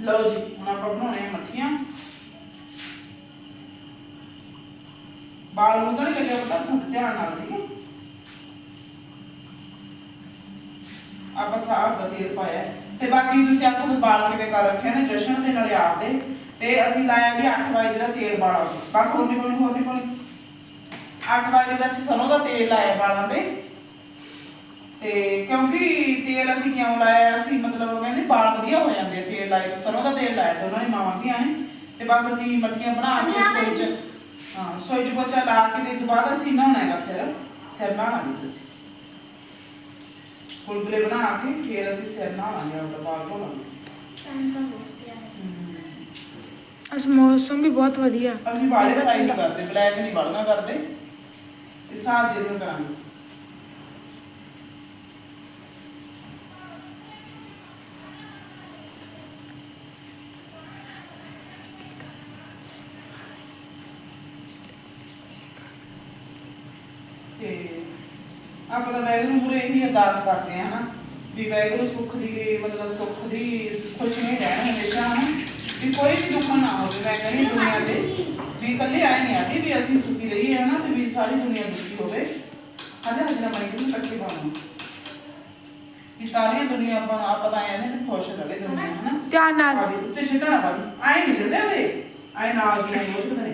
ਲਓ ਜੀ, ਹੁਣ ਆਪਾਂ ਬਣਾਉਣੇ ਆ ਮੱਠੀਆਂ। ਬਾਲ ਨੂੰ ਤਾਂ ਨਹੀਂ ਕੱਟਿਆ ਪਤਾ ਤੁਹਾਨੂੰ ਧਿਆਨ ਨਾਲ ਠੀਕ ਹੈ। ਆਪਾਂ ਸਾਫ਼ ਦਾ ਤੇਲ ਪਾਇਆ ਤੇ ਬਾਕੀ ਤੁਸੀਂ ਆਖੋ ਵੀ ਬਾਲ ਕਿਵੇਂ ਕਰ ਰੱਖੇ ਨੇ, ਜਸ਼ਨ ਦੇ ਨਾਲ ਆਪ ਦੇ। ਤੇ ਅਸੀਂ ਲਾਇਆ ਜੀ 8 ਵਜੇ ਦਾ ਤੇਲ ਬਾਲਾਂ ਬਸ ਹੋਰ ਨਹੀਂ ਪਾਉਣੀ ਹੋਰ ਨਹੀਂ ਪਾਉਣੀ 8 ਵਜੇ ਦਾ ਅਸੀਂ ਸਰੋਂ ਦਾ ਤੇਲ ਲਾਇਆ ਬਾਲਾਂ ਤੇ ਤੇ ਕਿਉਂਕਿ ਤੇਲ ਅਸੀਂ ਕਿਉਂ ਲਾਇਆ ਅਸੀਂ ਮਤਲਬ ਕਹਿੰਦੇ ਵਾਲ ਵਧੀਆ ਹੋ ਜਾਂਦੇ ਆ ਤੇਲ ਤੋਂ ਸਰੋਂ ਦਾ ਤੇਲ ਲਾਇਆ ਦੋਨਾਂ ਨੇ ਮਾਵਾਂ ਦੀਆਂ ਨੇ ਤੇ ਬਸ ਅਸੀਂ ਮੱਠੀਆਂ ਬਣਾ ਕੇ ਸੋਈ ਚ ਹਾਂ ਸੋਈ ਚ ਪੋਚਾ ਲਾ ਕੇ ਤੇ ਤੋਂ ਬਾਅਦ ਅਸੀਂ ਨਹਾਉਣਾ ਹੈਗਾ ਸਿਰ ਸਿਰ ਨਹਾਉਣਾ ਨਹੀਂ ਅਸੀਂ ਗੁਲਗੁਲੇ ਬਣਾ ਕੇ ਫਿਰ ਅਸੀਂ ਸਿਰ ਨਹਾਵਾਂਗੇ ਆਪਦਾ ਵਾਲ ਧੋਵਾਂਗੇ। ਅੱਜ ਮੌਸਮ ਵੀ ਬਹੁਤ ਵਧੀਆ। ਅਸੀਂ ਵਾਲੇ ਫਰਾਈ ਨਹੀਂ ਕਰਦੇ ਬਲੈਕ ਨਹੀਂ ਵਾਲੀਆਂ ਕਰਦੇ। ਤੇ ਸਾਫ਼ ਜਿਹੜੀਆਂ ਕਰਾਂਗੇ। ਤੇ ਆਪਾਂ ਤਾਂ ਵੈਗਰੂ ਮੂਰੇ ਇਹੀ ਅਰਦਾਸ ਕਰਦੇ ਆ ਹਨਾ ਵੀ ਵੈਗਰੂ ਸੁੱਖ ਦੀ ਮਤਲਬ ਸੁੱਖ ਦੀ ਖੁਸ਼ੀ ਰਹਿਣ ਹਮੇਸ਼ਾ ਹਨਾ ਵੀ ਕੋਈ ਵੀ ਦੁੱਖ ਨਾ ਹੋਵੇ ਮੈਂ ਕਹਿੰਦੀ ਦੁਨੀਆ ਦੇ ਵੀ ਇਕੱਲੇ ਆਏ ਨਹੀਂ ਆਦੀ ਵੀ ਅਸੀਂ ਸੁਖੀ ਰਹੀਏ ਹਨਾ ਤੇ ਵੀ ਸਾਰੀ ਦੁਨੀਆ ਦੁਖੀ ਹੋਵੇ। ਹਜੇ ਹਜੇ ਮੈਂ ਇਹਨੂੰ ਇਕੱਠੇ ਪਾਵਾਂ ਵੀ ਸਾਰੀ ਦੁਨੀਆ ਆਪਾਂ ਨੂੰ ਆਪਾਂ ਤਾਂ ਆਏ ਨੇ ਖੁਸ਼ ਰਹੇ ਦੁਨੀਆ ਹਨਾ। ਧਿਆਨ ਨਾਲ। ਆਦੀ ਉੱਤੇ ਛਿੱਟਣਾ ਬਾਦੀ ਆਏ ਨਹੀਂ ਦਿੰਦੇ ਉਹਦੇ? ਆਏ ਨਾਲ ਦੀ ਨਹੀਂ ਰੋਜ਼ ਕਦੇ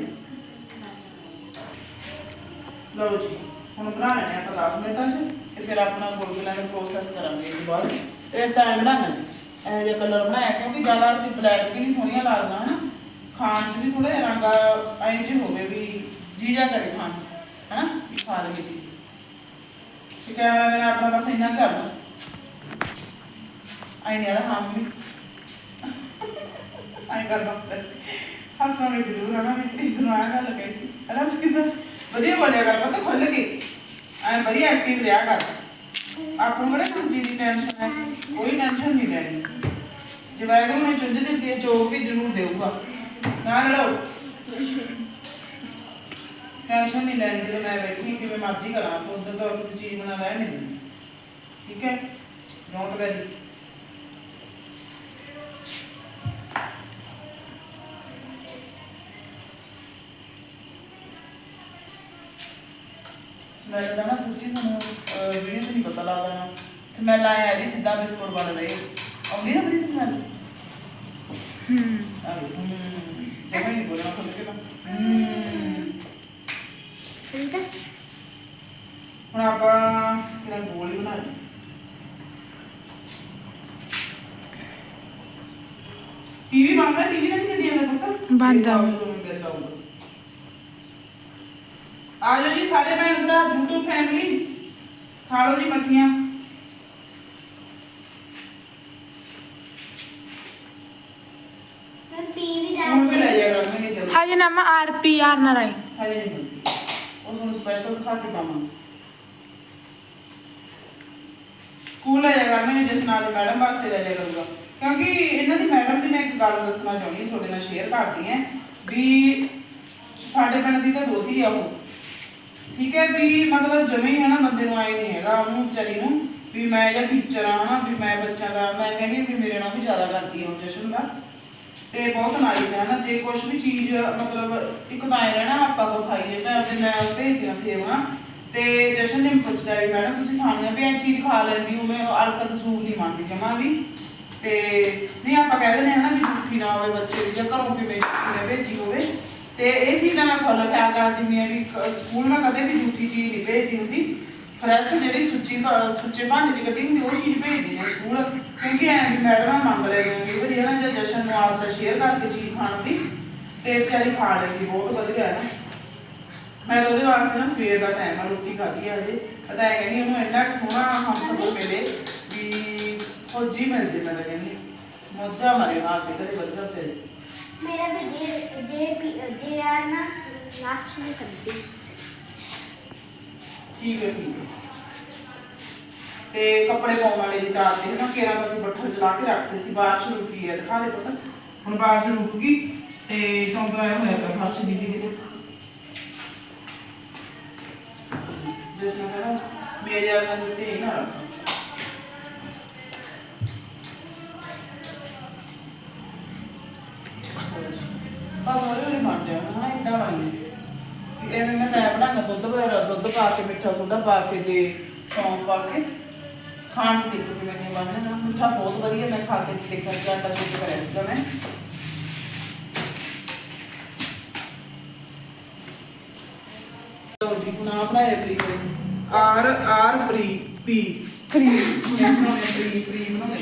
ਲਓ ਜੀ। ਹੁਣ ਬਣਾ ਲੈਣੇ ਆਪਾਂ 10 ਮਿੰਟਾਂ 'ਚ ਤੇ ਫਿਰ ਆਪਣਾ ਗੁਲਗੁਲਾ ਦਾ ਪ੍ਰੋਸੈਸ ਕਰਾਂਗੇ ਇਸ ਤੋਂ ਬਾਅਦ ਤੇ ਇਸ ਟਾਈਮ ਬਣਾਉਣਾ ਜੀ। ਇਹ ਜਿਹਾ ਕਲਰ ਬਣਾਇਆ, ਕਿਉਂਕਿ ਜ਼ਿਆਦਾ ਅਸੀਂ ਬਲੈਕ ਵੀ ਨਹੀਂ ਸੋਹਣੀਆਂ ਲੱਗਦਾ ਹਨਾ। ਖਾਣ 'ਚ ਵੀ ਥੋੜਾ ਰੰਗ ਐਂ ਜਿਹੇ ਹੋਵੇ ਵੀ ਜੀ ਕਰੇ ਖਾਣ ਹਨਾ, ਵੀ ਖਾ ਲਵੇ ਜੀ। ਤੇ ਕੈਮਰਾ ਮੇਰਾ ਆਪਣਾ ਬਸ ਇੰਨਾ ਕਰਦਾ ਆਈ ਨਹੀਂ ਆਦਾ ਹਾਂ ਵੀ। ਆਈ ਕਰਦਾ ਹੱਸਾਂਗੇ ਜ਼ਰੂਰ ਹਨਾ ਵੀ, ਇਸ ਨੂੰ ਆਇਆ ਗੱਲ ਕਹੀ। ਹਨਾ, ਵੀ ਵਧੀਆ ਬੋਲਿਆ ਕਰ, ਪਤਾ ਖੁੱਲ ਕੇ ਐ ਵਧੀਆ ਐਕਟਿਵ ਰਿਹਾ ਕਰ। ਆਪਾਂ ਨੂੰ ਕਿਹੜਾ ਕੋਈ ਚੀਜ਼ ਦੀ ਟੈਨਸ਼ਨ ਹੈ? ਕੋਈ ਟੈਨਸ਼ਨ ਨਹੀਂ ਲੈਣੀ ਜੇ ਵਾਹਿਗੁਰੂ ਨੇ ਚੁੰਝ ਦਿੱਤੀ ਹੈ ਚੋਕ ਵੀ ਜ਼ਰੂਰ ਦੇਊਗਾ। ਨਾ ਲੜੋ। ਟੈਨਸ਼ਨ ਨਹੀਂ ਲੈਣੀ, ਜਦੋਂ ਮੈਂ ਬੈਠੀ ਕਿਵੇਂ ਮਰਜ਼ੀ ਕਰਾਂ। ਸੋਚਦਾ ਤਾਂ ਕਿਸੇ ਚੀਜ਼ ਬਣਾ ਰਹਿ ਨਹੀਂ ਦਿੰਦੀ। ਠੀਕ ਹੈ? ਡੋਂਟ ਵੈਰੀ ਸਮੈਲ ਦਾ ਨਾ ਸੱਚੀ ਸਾਨੂੰ ਵੀਡੀਓ 'ਚ ਨਹੀਂ ਪਤਾ ਲੱਗਦਾ ਨਾ। ਸਮੈਲ ਆਇਆ ਇਹਦੀ ਜਿੱਦਾਂ ਬਿਸਕੁਟ ਬਣ ਰਹੇ। ਆਉਂਦੀ ਨਾ ਬੜੀ ਸਮੈਲ ਹੂੰ। ਆ ਜਮਾ ਹੀ ਬੋਲਣਾ ਖੁੱਲ ਕੇ ਨਾ। ਹੁਣ ਆਪਾਂ ਕਿਹੜਾ ਗੋਲ ਬਣਾ ਲਈ ਟੀਵੀ ਬੰਦ ਹੈ ਟੀਵੀ ਨਹੀਂ ਚੱਲੀ ਜਾਂਦਾ ਪੁੱਤ? ਬੰਦ। ਆ ਜਾਓ ਜੀ ਸਾਰੇ ਭੈਣ ਭਰਾ YouTube ਫੈਮਿਲੀ ਖਾ ਲਓ ਜੀ ਮੱਠੀਆਂ। ਮੈਂ ਪੀ ਵੀ ਹੁਣ ਵੀ ਜਾ ਲੈ ਜਾਇਆ ਕਰਾਂਗੇ ਜਲਦੀ ਹਜੇ ਨਾਮ ਆਰ ਪੀ ਆਰ ਨਾ ਰਾਈ ਹਜੇ ਨਹੀਂ ਮਿਲਦੀ ਉਸ ਨੂੰ ਸਪੈਸ਼ਲ ਖਾ ਕੇ ਪਾਵਾਂਗੇ ਸਕੂਲ ਲੈ ਜਾਇਆ ਕਰਨਗੇ ਜਿਸ ਨਾਲ ਮੈਡਮ ਵਾਸਤੇ ਲੈ ਜਾਇਆ ਕਰੂਗਾ। ਕਿਉਂਕਿ ਇਹਨਾਂ ਦੀ ਮੈਡਮ ਦੀ ਮੈਂ ਇੱਕ ਗੱਲ ਦੱਸਣਾ ਚਾਹੁੰਦੀ ਹਾਂ ਤੁਹਾਡੇ ਨਾਲ ਸ਼ੇਅਰ ਕਰਦੀ ਹਾਂ ਵੀ ਸਾਡੇ ਪਿੰਡ ਦੀ ਤਾਂ ਦੋਤੀ ਆ ਉਹ। ਠੀਕ ਹੈ ਵੀ ਮਤਲਬ ਜਮੇ ਹੀ ਹਨਾ ਬੰਦੇ ਨੂੰ ਆਏ ਨਹੀਂ ਹੈਗਾ ਉਹਨੂੰ ਵਿਚਾਰੀ ਨੂੰ ਵੀ ਮੈਂ ਜਾਂ ਟੀਚਰ ਆ ਹਨਾ, ਵੀ ਮੈਂ ਬੱਚਿਆਂ ਦਾ, ਮੈਂ ਕਹਿੰਦੀ ਵੀ ਮੇਰੇ ਨਾਲ ਵੀ ਜ਼ਿਆਦਾ ਕਰਦੀ ਹਾਂ ਜਸ਼ਨ ਦਾ। ਤੇ ਬਹੁਤ ਨਾਈਸ ਹੈ ਨਾ ਜੇ ਕੁਝ ਵੀ ਚੀਜ਼ ਮਤਲਬ ਇੱਕ ਤਾਂ ਐ ਰਹਿਣਾ ਆਪਾਂ ਕੋ ਖਾਈਏ ਤਾਂ ਤੇ ਮੈਂ ਭੇਜਦੀਆਂ ਸੇਵਾ। ਤੇ ਜਸ਼ਨ ਨੇ ਪੁੱਛਦਾ ਵੀ, ਮੈਡਮ, ਤੁਸੀਂ ਖਾਣੀਆਂ ਵੀ ਇਹ ਚੀਜ਼ ਖਾ ਲੈਂਦੀ ਹੂੰ, ਮੈਂ ਅਲਕਤ ਸੂਰ ਨਹੀਂ ਮੰਨਦੀ ਜਮਾ ਵੀ। ਤੇ ਨਹੀਂ, ਆਪਾਂ ਕਹਿ ਦਿੰਦੇ ਹਾਂ ਵੀ ਝੂਠੀ ਨਾ ਹੋਵੇ ਬੱਚੇ ਦੀ ਜਾਂ ਘਰੋਂ ਕਿਵੇਂ ਭੇਜੀ ਹੋਵੇ। ਤੇ ਇਹ ਚੀਜ਼ ਦਾ ਮੈਂ ਫੁੱਲ ਖਿਆਲ ਕਰਦੀ ਹਾਂ ਵੀ ਸਕੂਲ ਮੈਂ ਕਦੇ ਵੀ ਝੂਠੀ ਚੀਜ਼ ਨਹੀਂ ਭੇਜਦੀ ਹੁੰਦੀ। ਫਰੈਸ਼ ਜਿਹੜੀ ਸੁੱਚੀ ਸੁੱਚੇ ਭਾਂਡੇ ਦੀ ਕੱਢੀ ਹੁੰਦੀ, ਉਹ ਚੀਜ਼ ਭੇਜਦੀ ਨੇ ਸਕੂਲ। ਕਿਉਂਕਿ ਐ ਵੀ ਮੈਡਮਾਂ ਮੰਗ ਲੈਂਦੇ ਨੇ ਕਈ ਹਨਾ ਜੇ ਜਸ਼ਨ ਨੂੰ ਆਪ ਦਾ ਸ਼ੇਅਰ ਕਰਕੇ ਚੀਜ਼ ਖਾਣ ਦੀ, ਤੇ ਵਿਚਾਰੀ ਖਾ ਲੈਂਦੀ, ਬਹੁਤ ਵਧੀਆ ਹੈ ਨਾ। ਮੈਂ ਉਹਦੇ ਵਾਸਤੇ ਨਾ ਸਵੇਰ ਦਾ ਟਾਈਮ ਆ, ਰੋਟੀ ਖਾਧੀ ਆ ਹਜੇ। ਪਤਾ ਹੈ ਕਹਿੰਦੀ ਉਹਨੂੰ ਇੰਨਾ ਸੋਹਣਾ ਹਮ ਮਿਲੇ ਵੀ ਫੌਜੀ ਮਿਲ ਜੇ, ਮੈਂ ਤਾਂ ਕਹਿੰਦੀ ਮੋਜਾ ਮਾਰੇ ਮਾਰ ਕੇ ਕਦੇ ਵਧੀਆ ਚਲੇ मेरा भी J J P J R ना लास्ट में कर दी ਠੀਕ ਹੈ ਠੀਕ ਹੈ ਤੇ ਕੱਪੜੇ ਪਾਉਣ ਵਾਲੇ ਦੀ ਤਾਰ ਤੇ ਨਾ ਕੇਰਾਂ ਦਾ ਅਸੀਂ ਬੱਠਲ ਚਲਾ ਕੇ ਰੱਖਦੇ ਸੀ ਬਾਰਿਸ਼ ਰੁਕੀ ਹੈ ਦਿਖਾ ਦੇ ਪਤਾ ਹੁਣ ਬਾਰਿਸ਼ ਰੁਕ ਗਈ ਤੇ ਚੌਂਕਾ ਆਇਆ ਹੋਇਆ ਤਾਂ ਫਰਸ਼ ਦੀ ਦੀ ਦੇ ਜਿਸ ਨੂੰ ਕਹਿੰਦਾ ਮੇਰੇ ਵਾਲਾ ਦੇ ਤੇ ਨਾ ਬਸ ਹੌਲੀ ਹੌਲੀ ਬਣ ਜਾਣਾ ਹਾਂ ਇਦਾਂ ਬਣਨੀ ਐਵੇਂ ਮੈਂ ਮੈਂ ਬਣਾਉਣਾ ਦੁੱਧ ਵਗੈਰਾ ਦੁੱਧ ਪਾ ਕੇ ਮਿੱਠਾ ਸੋਡਾ ਪਾ ਕੇ ਤੇ ਸੌਂਫ ਪਾ ਕੇ ਖਾਣ ਚ ਦੇਖੋ ਕਿਵੇਂ ਨਹੀਂ ਬਣਨਾ ਮਿੱਠਾ ਬਹੁਤ ਵਧੀਆ ਮੈਂ ਖਾ ਕੇ ਦੇਖਿਆ ਕਿ ਆਟਾ ਚੁੱਕ ਕਰਿਆ ਸੀਗਾ ਮੈਂ। ਲਓ ਜੀ ਆਪਣਾ ਇਹ ਪ੍ਰੀ ਆਰ ਆਰ ਪ੍ਰੀ ਪੀ। ਬਣਾਉਣੇ ਪ੍ਰੀ ਪ੍ਰੀ ਬਣਾਉਣੇ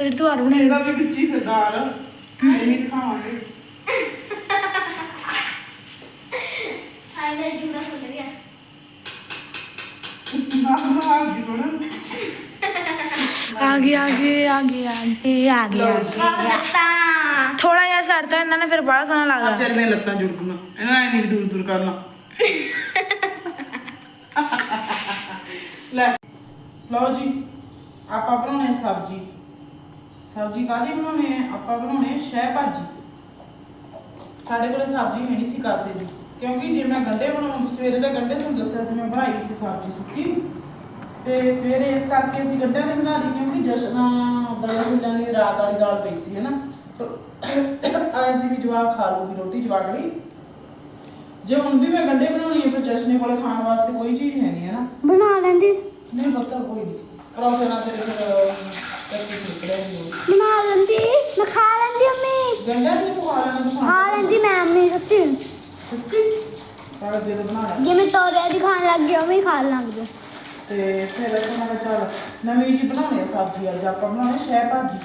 ਇਹ ਤੋਂ ਆਰੂ ਨਹੀਂ ਇਹਦਾ ਵੀ ਵਿੱਚ ਫਿਰਦਾ ਆ ਰਿਹਾ ਨਹੀਂ ਦਿਖਾਵਾਂਗੇ। ਹਾਏ ਮੇਰਾ ਜੂੜਾ ਖੁੱਲ ਗਿਆ। ਆਹ ਆ ਗਈ ਸੁਣ ਆ ਗਈ ਆ ਗਈ ਆ ਗਈ ਆ ਗਈ ਆ ਗਈ ਥੋੜਾ ਜਿਹਾ ਛੱਡਤਾ ਇਹਨਾਂ ਨੇ ਫਿਰ ਬੜਾ ਸੋਹਣਾ ਲੱਗਦਾ। ਚੱਲ ਚੱਲਨੇ ਲੱਤਾਂ ਜੁੜਕਣਾ ਇਹਨਾਂ ਨੇ ਨਹੀਂ ਦੂਰ ਦੂਰ ਕਰਨਾ ਲੈ। ਲਓ ਜੀ ਆਪਾਂ ਬਣਾਉਣੇ ਸਬਜ਼ੀ। ਸਬਜ਼ੀ ਕਾਦੀ ਬਣਾਉਣੀ ਹੈ? ਆਪਾਂ ਬਣਾਉਣੇ ਸ਼ਹਿ ਭਾਜੀ। ਸਾਡੇ ਕੋਲੇ ਸਬਜ਼ੀ ਹੈ ਨਹੀਂ ਸੀ ਕਾਸੇ ਦੀ। ਕਿਉਂਕਿ ਜੇ ਮੈਂ ਗੰਡੇ ਬਣਾਉਣ ਸਵੇਰੇ ਦਾ ਗੰਡੇ ਤੁਹਾਨੂੰ ਦੱਸਿਆ ਸੀ ਮੈਂ ਬਣਾਈ ਸੀ ਸਬਜ਼ੀ ਸੁੱਕੀ। ਤੇ ਸਵੇਰੇ ਇਸ ਕਰਕੇ ਅਸੀਂ ਗੰਢਿਆਂ ਦੀ ਬਣਾ ਲਈ ਕਿਉਂਕਿ ਜਸ਼ਨਾਂ ਦਾਲ ਹੁਲਾਂ ਦੀ ਰਾਤ ਵਾਲੀ ਦਾਲ ਪਈ ਸੀ ਹੈਨਾ ਅਸੀਂ ਵੀ ਜਵਾਬ ਖਾ ਲੂਗੀ ਰੋਟੀ ਜਵਾਬ ਲਈ। ਜੇ ਹੁਣ ਵੀ ਮੈਂ ਗੰਢੇ ਬਣਾਉਣੀ ਹੈ ਫਿਰ ਜਸ਼ਨੇ ਕੋਲੇ ਖਾਣ ਵਾਸਤੇ ਕੋਈ ਚੀਜ਼ ਹੈ ਨਹੀਂ ਹੈਨਾ ਬਣਾ ਲੈਂਦੇ। ਨਹੀਂ ਬੱਤਾ ਕੋਈ ਨਹੀਂ ਕਰੋ ਫਿਰ ਨਾ ਤੇਰੇ ਫਿਰ ਬਣਾ ਲੈਂਦੀ ਮੈਂ ਖਾ ਲੈਂਦੀ ਮੰਮੀ। ਗੰਡਾ ਵੀ ਖਾ ਲੈਂਦੀ? ਖਾ ਲੈਂਦੀ ਮੈਂ ਮੰਮੀ ਸੱਚੀ। ਸੱਚੀ? ਪਰ ਜੇ ਬਣਾ ਲੈ। ਜਿਵੇਂ ਤੋਰੇ ਦੀ ਖਾਣ ਲੱਗ ਗਿਆ ਉਵੇਂ ਖਾ ਲਾਂਗੇ। ਤੇ ਫਿਰ ਉਹਨਾਂ ਨੇ ਚੱਲ ਨਵੀਂ ਜੀ ਬਣਾਉਣੀ ਸਬਜ਼ੀ ਅੱਜ ਆਪਾਂ ਬਣਾਉਣੀ ਸ਼ਹਿ ਭਾਜੀ।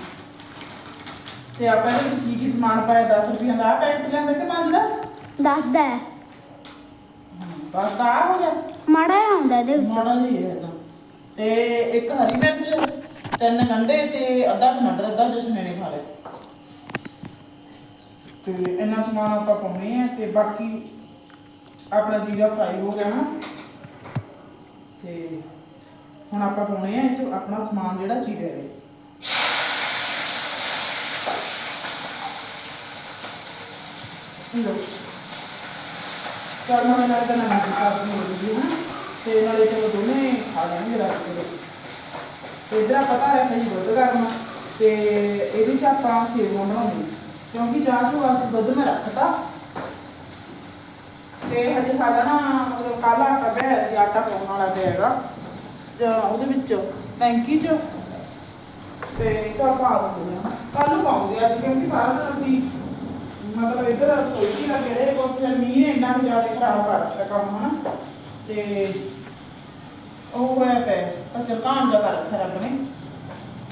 ਤੇ ਆਪਾਂ ਇਹਦੇ ਕੀ ਕੀ ਸਮਾਨ ਪਾਇਆ 10 ਰੁਪਏ ਦਾ ਆ ਪੈਕਟ ਲਿਆਂਦਾ ਕਿ ਪੰਜ ਦਾ? 10 ਦਾ ਹੈ ਬਸ ਦਾ ਹੋ ਗਿਆ। ਮਾੜਾ ਆਉਂਦਾ ਇਹਦੇ ਵਿੱਚ। ਮਾੜਾ ਹੀ ਹੈ ਤੇ ਇੱਕ ਹਰੀ ਮਿਰਚ ਤਿੰਨ ਗੰਢੇ ਤੇ ਅੱਧਾ ਟਮਾਟਰ ਅੱਧਾ ਜਸਨੇ ਨੇ ਖਾ ਲਿਆ ਤੇ ਇੰਨਾ ਸਮਾਨ ਆਪਾਂ ਪਾਉਣੇ ਆ ਤੇ ਬਾਕੀ ਆਪਣਾ ਜੀਰਾ ਫਰਾਈ ਹੋ ਗਿਆ ਨਾ। ਤੇ ਹੁਣ ਆਪਾਂ ਪਾਉਣੇ ਆ ਇਹ 'ਚ ਆਪਣਾ ਸਮਾਨ ਜਿਹੜਾ ਚੀਰੇ ਹੈ ਲੋ ਕਰਨਾ ਨਾਲ ਤਾਂ ਨਾ ਸਾਥ ਨੂੰ। ਲੱਗੀ ਤੇ ਨਾਲੇ ਚਲੋ ਦੋਨੇ ਖਾ ਲੈਣਗੇ ਰਾਤ ਨੂੰ। ਤੇ ਇਧਰ ਪਤਾ ਹੈ ਜੀ ਦੁੱਧ ਕਰਨਾ ਤੇ ਇਹਦੇ ਚ ਆਪਾਂ ਸੇਵੀਆਂ ਬਣਾਉਣੀ ਕਿਉਂਕਿ ਚਾਹ ਚੂ ਵਾਸਤੇ ਦੁੱਧ ਮੈਂ ਰੱਖਤਾ, ਤੇ ਹਜੇ ਸਾਡਾ ਨਾ ਮਤਲਬ ਕੱਲ ਆਟਾ ਪਿਆ ਸੀ, ਆਟਾ ਪਾਉਣ ਵਾਲਾ ਪਿਆ ਹੈਗਾ ਜਾਂ ਉਹਦੇ ਵਿੱਚ ਟੈਂਕੀ ਚ, ਤੇ ਤਾਂ ਪਾ ਦਿੰਦੇ ਹਾਂ। ਕੱਲ ਨੂੰ ਪਾਉਂਗੇ ਅੱਜ ਕਿਉਂਕਿ ਸਾਰਾ ਦਿਨ ਅਸੀਂ ਮਤਲਬ ਇੱਧਰ ਰਸੋਈ 'ਚ ਲੱਗੇ ਰਹੇ ਕੁਛ ਮੀਂਹ ਨੇ ਇੰਨਾ ਜ਼ਿਆਦਾ ਖਰਾਬ ਕਰ ਦਿੱਤਾ ਕੰਮ, ਹਨਾ। ਤੇ ਉਹ ਹੋਇਆ ਪਿਆ ਤਾਂ ਕਾਂਡ ਜਾ ਕਰ ਰੱਖਿਆ ਰੱਬ ਨੇ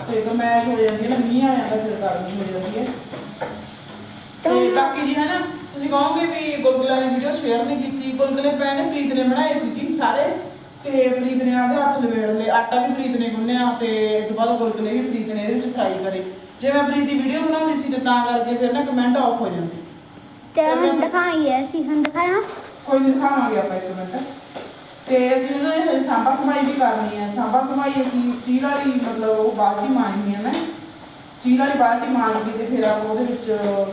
ਤੇ ਤਾਂ ਮੈਂ ਹੋ ਜਾਂਦੀ ਨਾ ਮੀਂਹ ਆ ਜਾਂਦਾ ਫਿਰ ਗਰਮੀ ਹੋ ਜਾਂਦੀ ਹੈ। ਤੇ ਬਾਕੀ ਜੀ ਹੈ ਨਾ ਤੁਸੀਂ ਕਹੋਗੇ ਵੀ ਗੁਲਗੁਲਾ ਦੀ ਵੀਡੀਓ ਸ਼ੇਅਰ ਨਹੀਂ ਕੀਤੀ। ਗੁਲਗੁਲੇ ਪੈ ਨੇ ਪ੍ਰੀਤ ਨੇ ਬਣਾਏ ਸੀ ਜੀ ਸਾਰੇ। ਤੇ ਪ੍ਰੀਤ ਨੇ ਆਪਦੇ ਹੱਥ ਲਵੇੜ ਲਏ। ਆਟਾ ਵੀ ਪ੍ਰੀਤ ਨੇ ਗੁੰਨਿਆ ਤੇ ਇਸ ਬਾਅਦ ਗੁਲਗੁਲੇ ਵੀ ਪ੍ਰੀਤ ਨੇ ਇਹਦੇ ਵਿੱਚ ਫਰਾਈ ਕਰੇ। ਜੇ ਮੈਂ ਪ੍ਰੀਤ ਦੀ ਵੀਡੀਓ ਬਣਾਉਂਦੀ ਸੀ ਤੇ ਤਾਂ ਕਰਕੇ ਫਿਰ ਨਾ ਕਮੈਂਟ ਆਫ ਹੋ ਜਾਂਦੇ। ਤੇ ਹੁਣ ਦਿਖਾਈ ਹੈ ਸੀ ਹੁਣ ਦਿਖਾਇਆ। ਕੋਈ ਨਹੀਂ ਦਿਖਾਵਾਂਗੇ ਆਪਾਂ ਇੱਕ ਮਿੰਟ। ਤੇ ਅਸੀਂ ਉਹਨਾਂ ਦੇ ਕਮਾਈ ਵੀ ਕਰਨੀ ਹੈ ਸਾਂਬਾ ਕਮਾਈ ਅਸੀਂ ਸਟੀਲ ਵਾਲੀ ਮਤਲਬ ਉਹ ਬਾਲਟੀ ਮਾਂਜਣੀ ਹੈ ਮੈਂ ਸਟੀਲ ਵਾਲੀ ਬਾਲਟੀ ਮਾਂਜ ਕੇ ਤੇ ਫਿਰ ਆਪਾਂ ਉਹਦੇ ਵਿੱਚ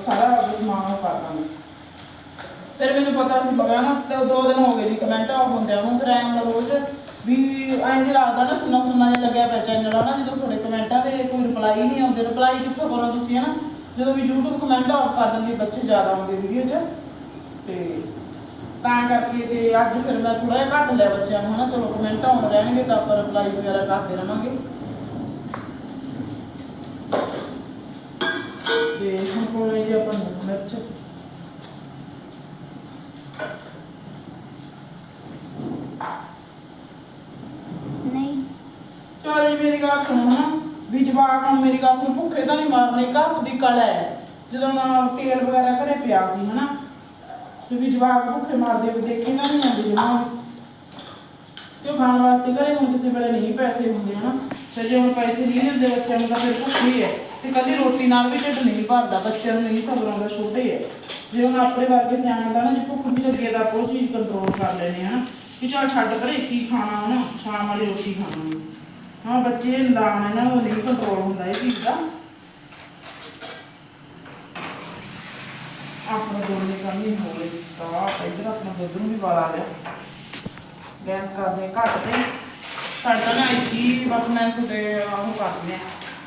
ਸਾਰਾ ਸਮਾਨ ਉਹ ਕਰ ਦਾਂਗੇ। ਫਿਰ ਮੈਨੂੰ ਪਤਾ ਸੀ ਬਗਾ ਨਾ ਤੇ ਦੋ ਦਿਨ ਹੋ ਗਏ ਜੀ ਕਮੈਂਟ ਆਫ ਹੁੰਦਿਆਂ ਨੂੰ, ਫਿਰ ਐਂ ਮਤਲਬ ਰੋਜ਼ ਵੀ ਐਂ ਜਿਹਾ ਲੱਗਦਾ ਨਾ ਸੁਣਨਾ ਸੁਣਨਾ ਜਿਹਾ ਲੱਗਿਆ ਪਿਆ ਚੈਨਲ ਆ ਨਾ ਜਦੋਂ ਤੁਹਾਡੇ ਕਮੈਂਟਾਂ ਦੇ ਕੋਈ ਰਿਪਲਾਈ ਨਹੀਂ ਆਉਂਦੇ। ਰਿਪਲਾਈ ਕਿੱਥੋਂ ਕਰੋ ਤੁਸੀਂ ਹਨਾ ਜਦੋਂ ਵੀ YouTube ਕਮੈਂਟ ਆਫ ਕਰ ਦਿੰਦੇ, ਬੱਚੇ ਜ਼ਿਆਦਾ ਆਉਂਦੇ ਵੀਡੀਓ 'ਚ। ਤੇ ਤਾਂ ਕਰਕੇ ਤੇ ਅੱਜ ਫਿਰ ਮੈਂ ਥੋੜਾ ਜਿਹਾ ਘੱਟ ਲਿਆ ਬੱਚਿਆਂ ਨੂੰ ਹਨਾ? ਚਲੋ ਕਮੈਂਟ ਆਉਣ ਰਹਿਣਗੇ ਤਾਂ ਆਪਾਂ ਰਿਪਲਾਈ ਵਗੈਰਾ ਕਰਦੇ ਰਵਾਂਗੇ। ਤੇ ਹੁਣ ਕੋਲੇ ਜੀ ਆਪਾਂ ਨੂੰ ਮਿਰਚ। ਨਹੀਂ। ਚਲ ਮੇਰੀ ਗੱਲ ਸੁਣੋ ਨਾ ਵੀ ਜਵਾਕ ਨੂੰ ਮੇਰੀ ਗੱਲ ਨੂੰ ਭੁੱਖੇ ਤਾਂ ਨਹੀਂ ਮਾਰਨੇ ਘਰ ਦੀ ਕਲਾ ਹੈ। ਜਦੋਂ ਤੇਲ ਵਗੈਰਾ ਘਰੇ ਪਿਆ ਸੀ ਹਨਾ? ਤੇ ਵੀ ਭੁੱਖੇ ਮਾਰਦੇ ਵੀ ਦੇਖੇ ਤਾਂ ਨਹੀਂ ਆਉਂਦੇ ਜਮਾ ਤੇ ਖਾਣ ਵਾਸਤੇ ਘਰੇ ਹੁਣ ਕਿਸੇ ਵੇਲੇ ਨਹੀਂ ਪੈਸੇ ਹੁੰਦੇ, ਹਨਾ? ਤੇ ਜੇ ਹੁਣ ਪੈਸੇ ਨਹੀਂ ਦਿੰਦੇ ਬੱਚਿਆਂ ਨੂੰ ਤਾਂ ਫਿਰ ਭੁੱਖੇ ਹੈ ਤੇ ਕੱਲੀ ਰੋਟੀ ਨਾਲ ਵੀ ਢਿੱਡ ਨਹੀਂ ਭਰਦਾ, ਬੱਚਿਆਂ ਨੂੰ ਨਹੀਂ ਸਬਰ ਆਉਂਦਾ ਛੋਟੇ ਹੈ ਜੇ ਹੁਣ ਆਪਣੇ ਵਰਗੇ ਸਿਆਣੇ ਦਾ ਨਾ ਜੇ ਭੁੱਖ ਵੀ ਲੱਗੇ ਤਾਂ ਆਪਾਂ ਉਹ ਚੀਜ਼ ਕੰਟਰੋਲ ਕਰ ਲੈਨੇ ਹਨਾ? ਕਿ ਚੱਲ ਛੱਡ ਪਰੇ, ਕੀ ਖਾਣਾ ਹਨਾ ਸ਼ਾਮ ਵਾਲੀ ਰੋਟੀ ਖਾਣਾ ਹਾਂ। ਬੱਚੇ ਨਾਮ ਇਹਨਾਂ ਨੂੰ ਨਹੀਂ ਕੰਟਰੋਲ ਹੁੰਦਾ ਇਹ ਚੀਜ਼ ਦਾ। ਆਪਣਾ ਦੋਨੇ ਕੰਮ ਹੀ ਹੋ ਗਏ। ਤਾਂ ਇੱਧਰ ਆਪਣਾ ਦੁੱਧ ਨੂੰ ਵੀ ਵਾਲਾ ਆ ਗਿਆ ਗੈਸ ਕਰਦੇ ਘੱਟ ਤੇ ਸਾਡਾ ਨਾ ਇੱਕੀ ਬਸ ਮੈਂ ਤੁਹਾਡੇ ਉਹ ਕਰਦੇ ਆ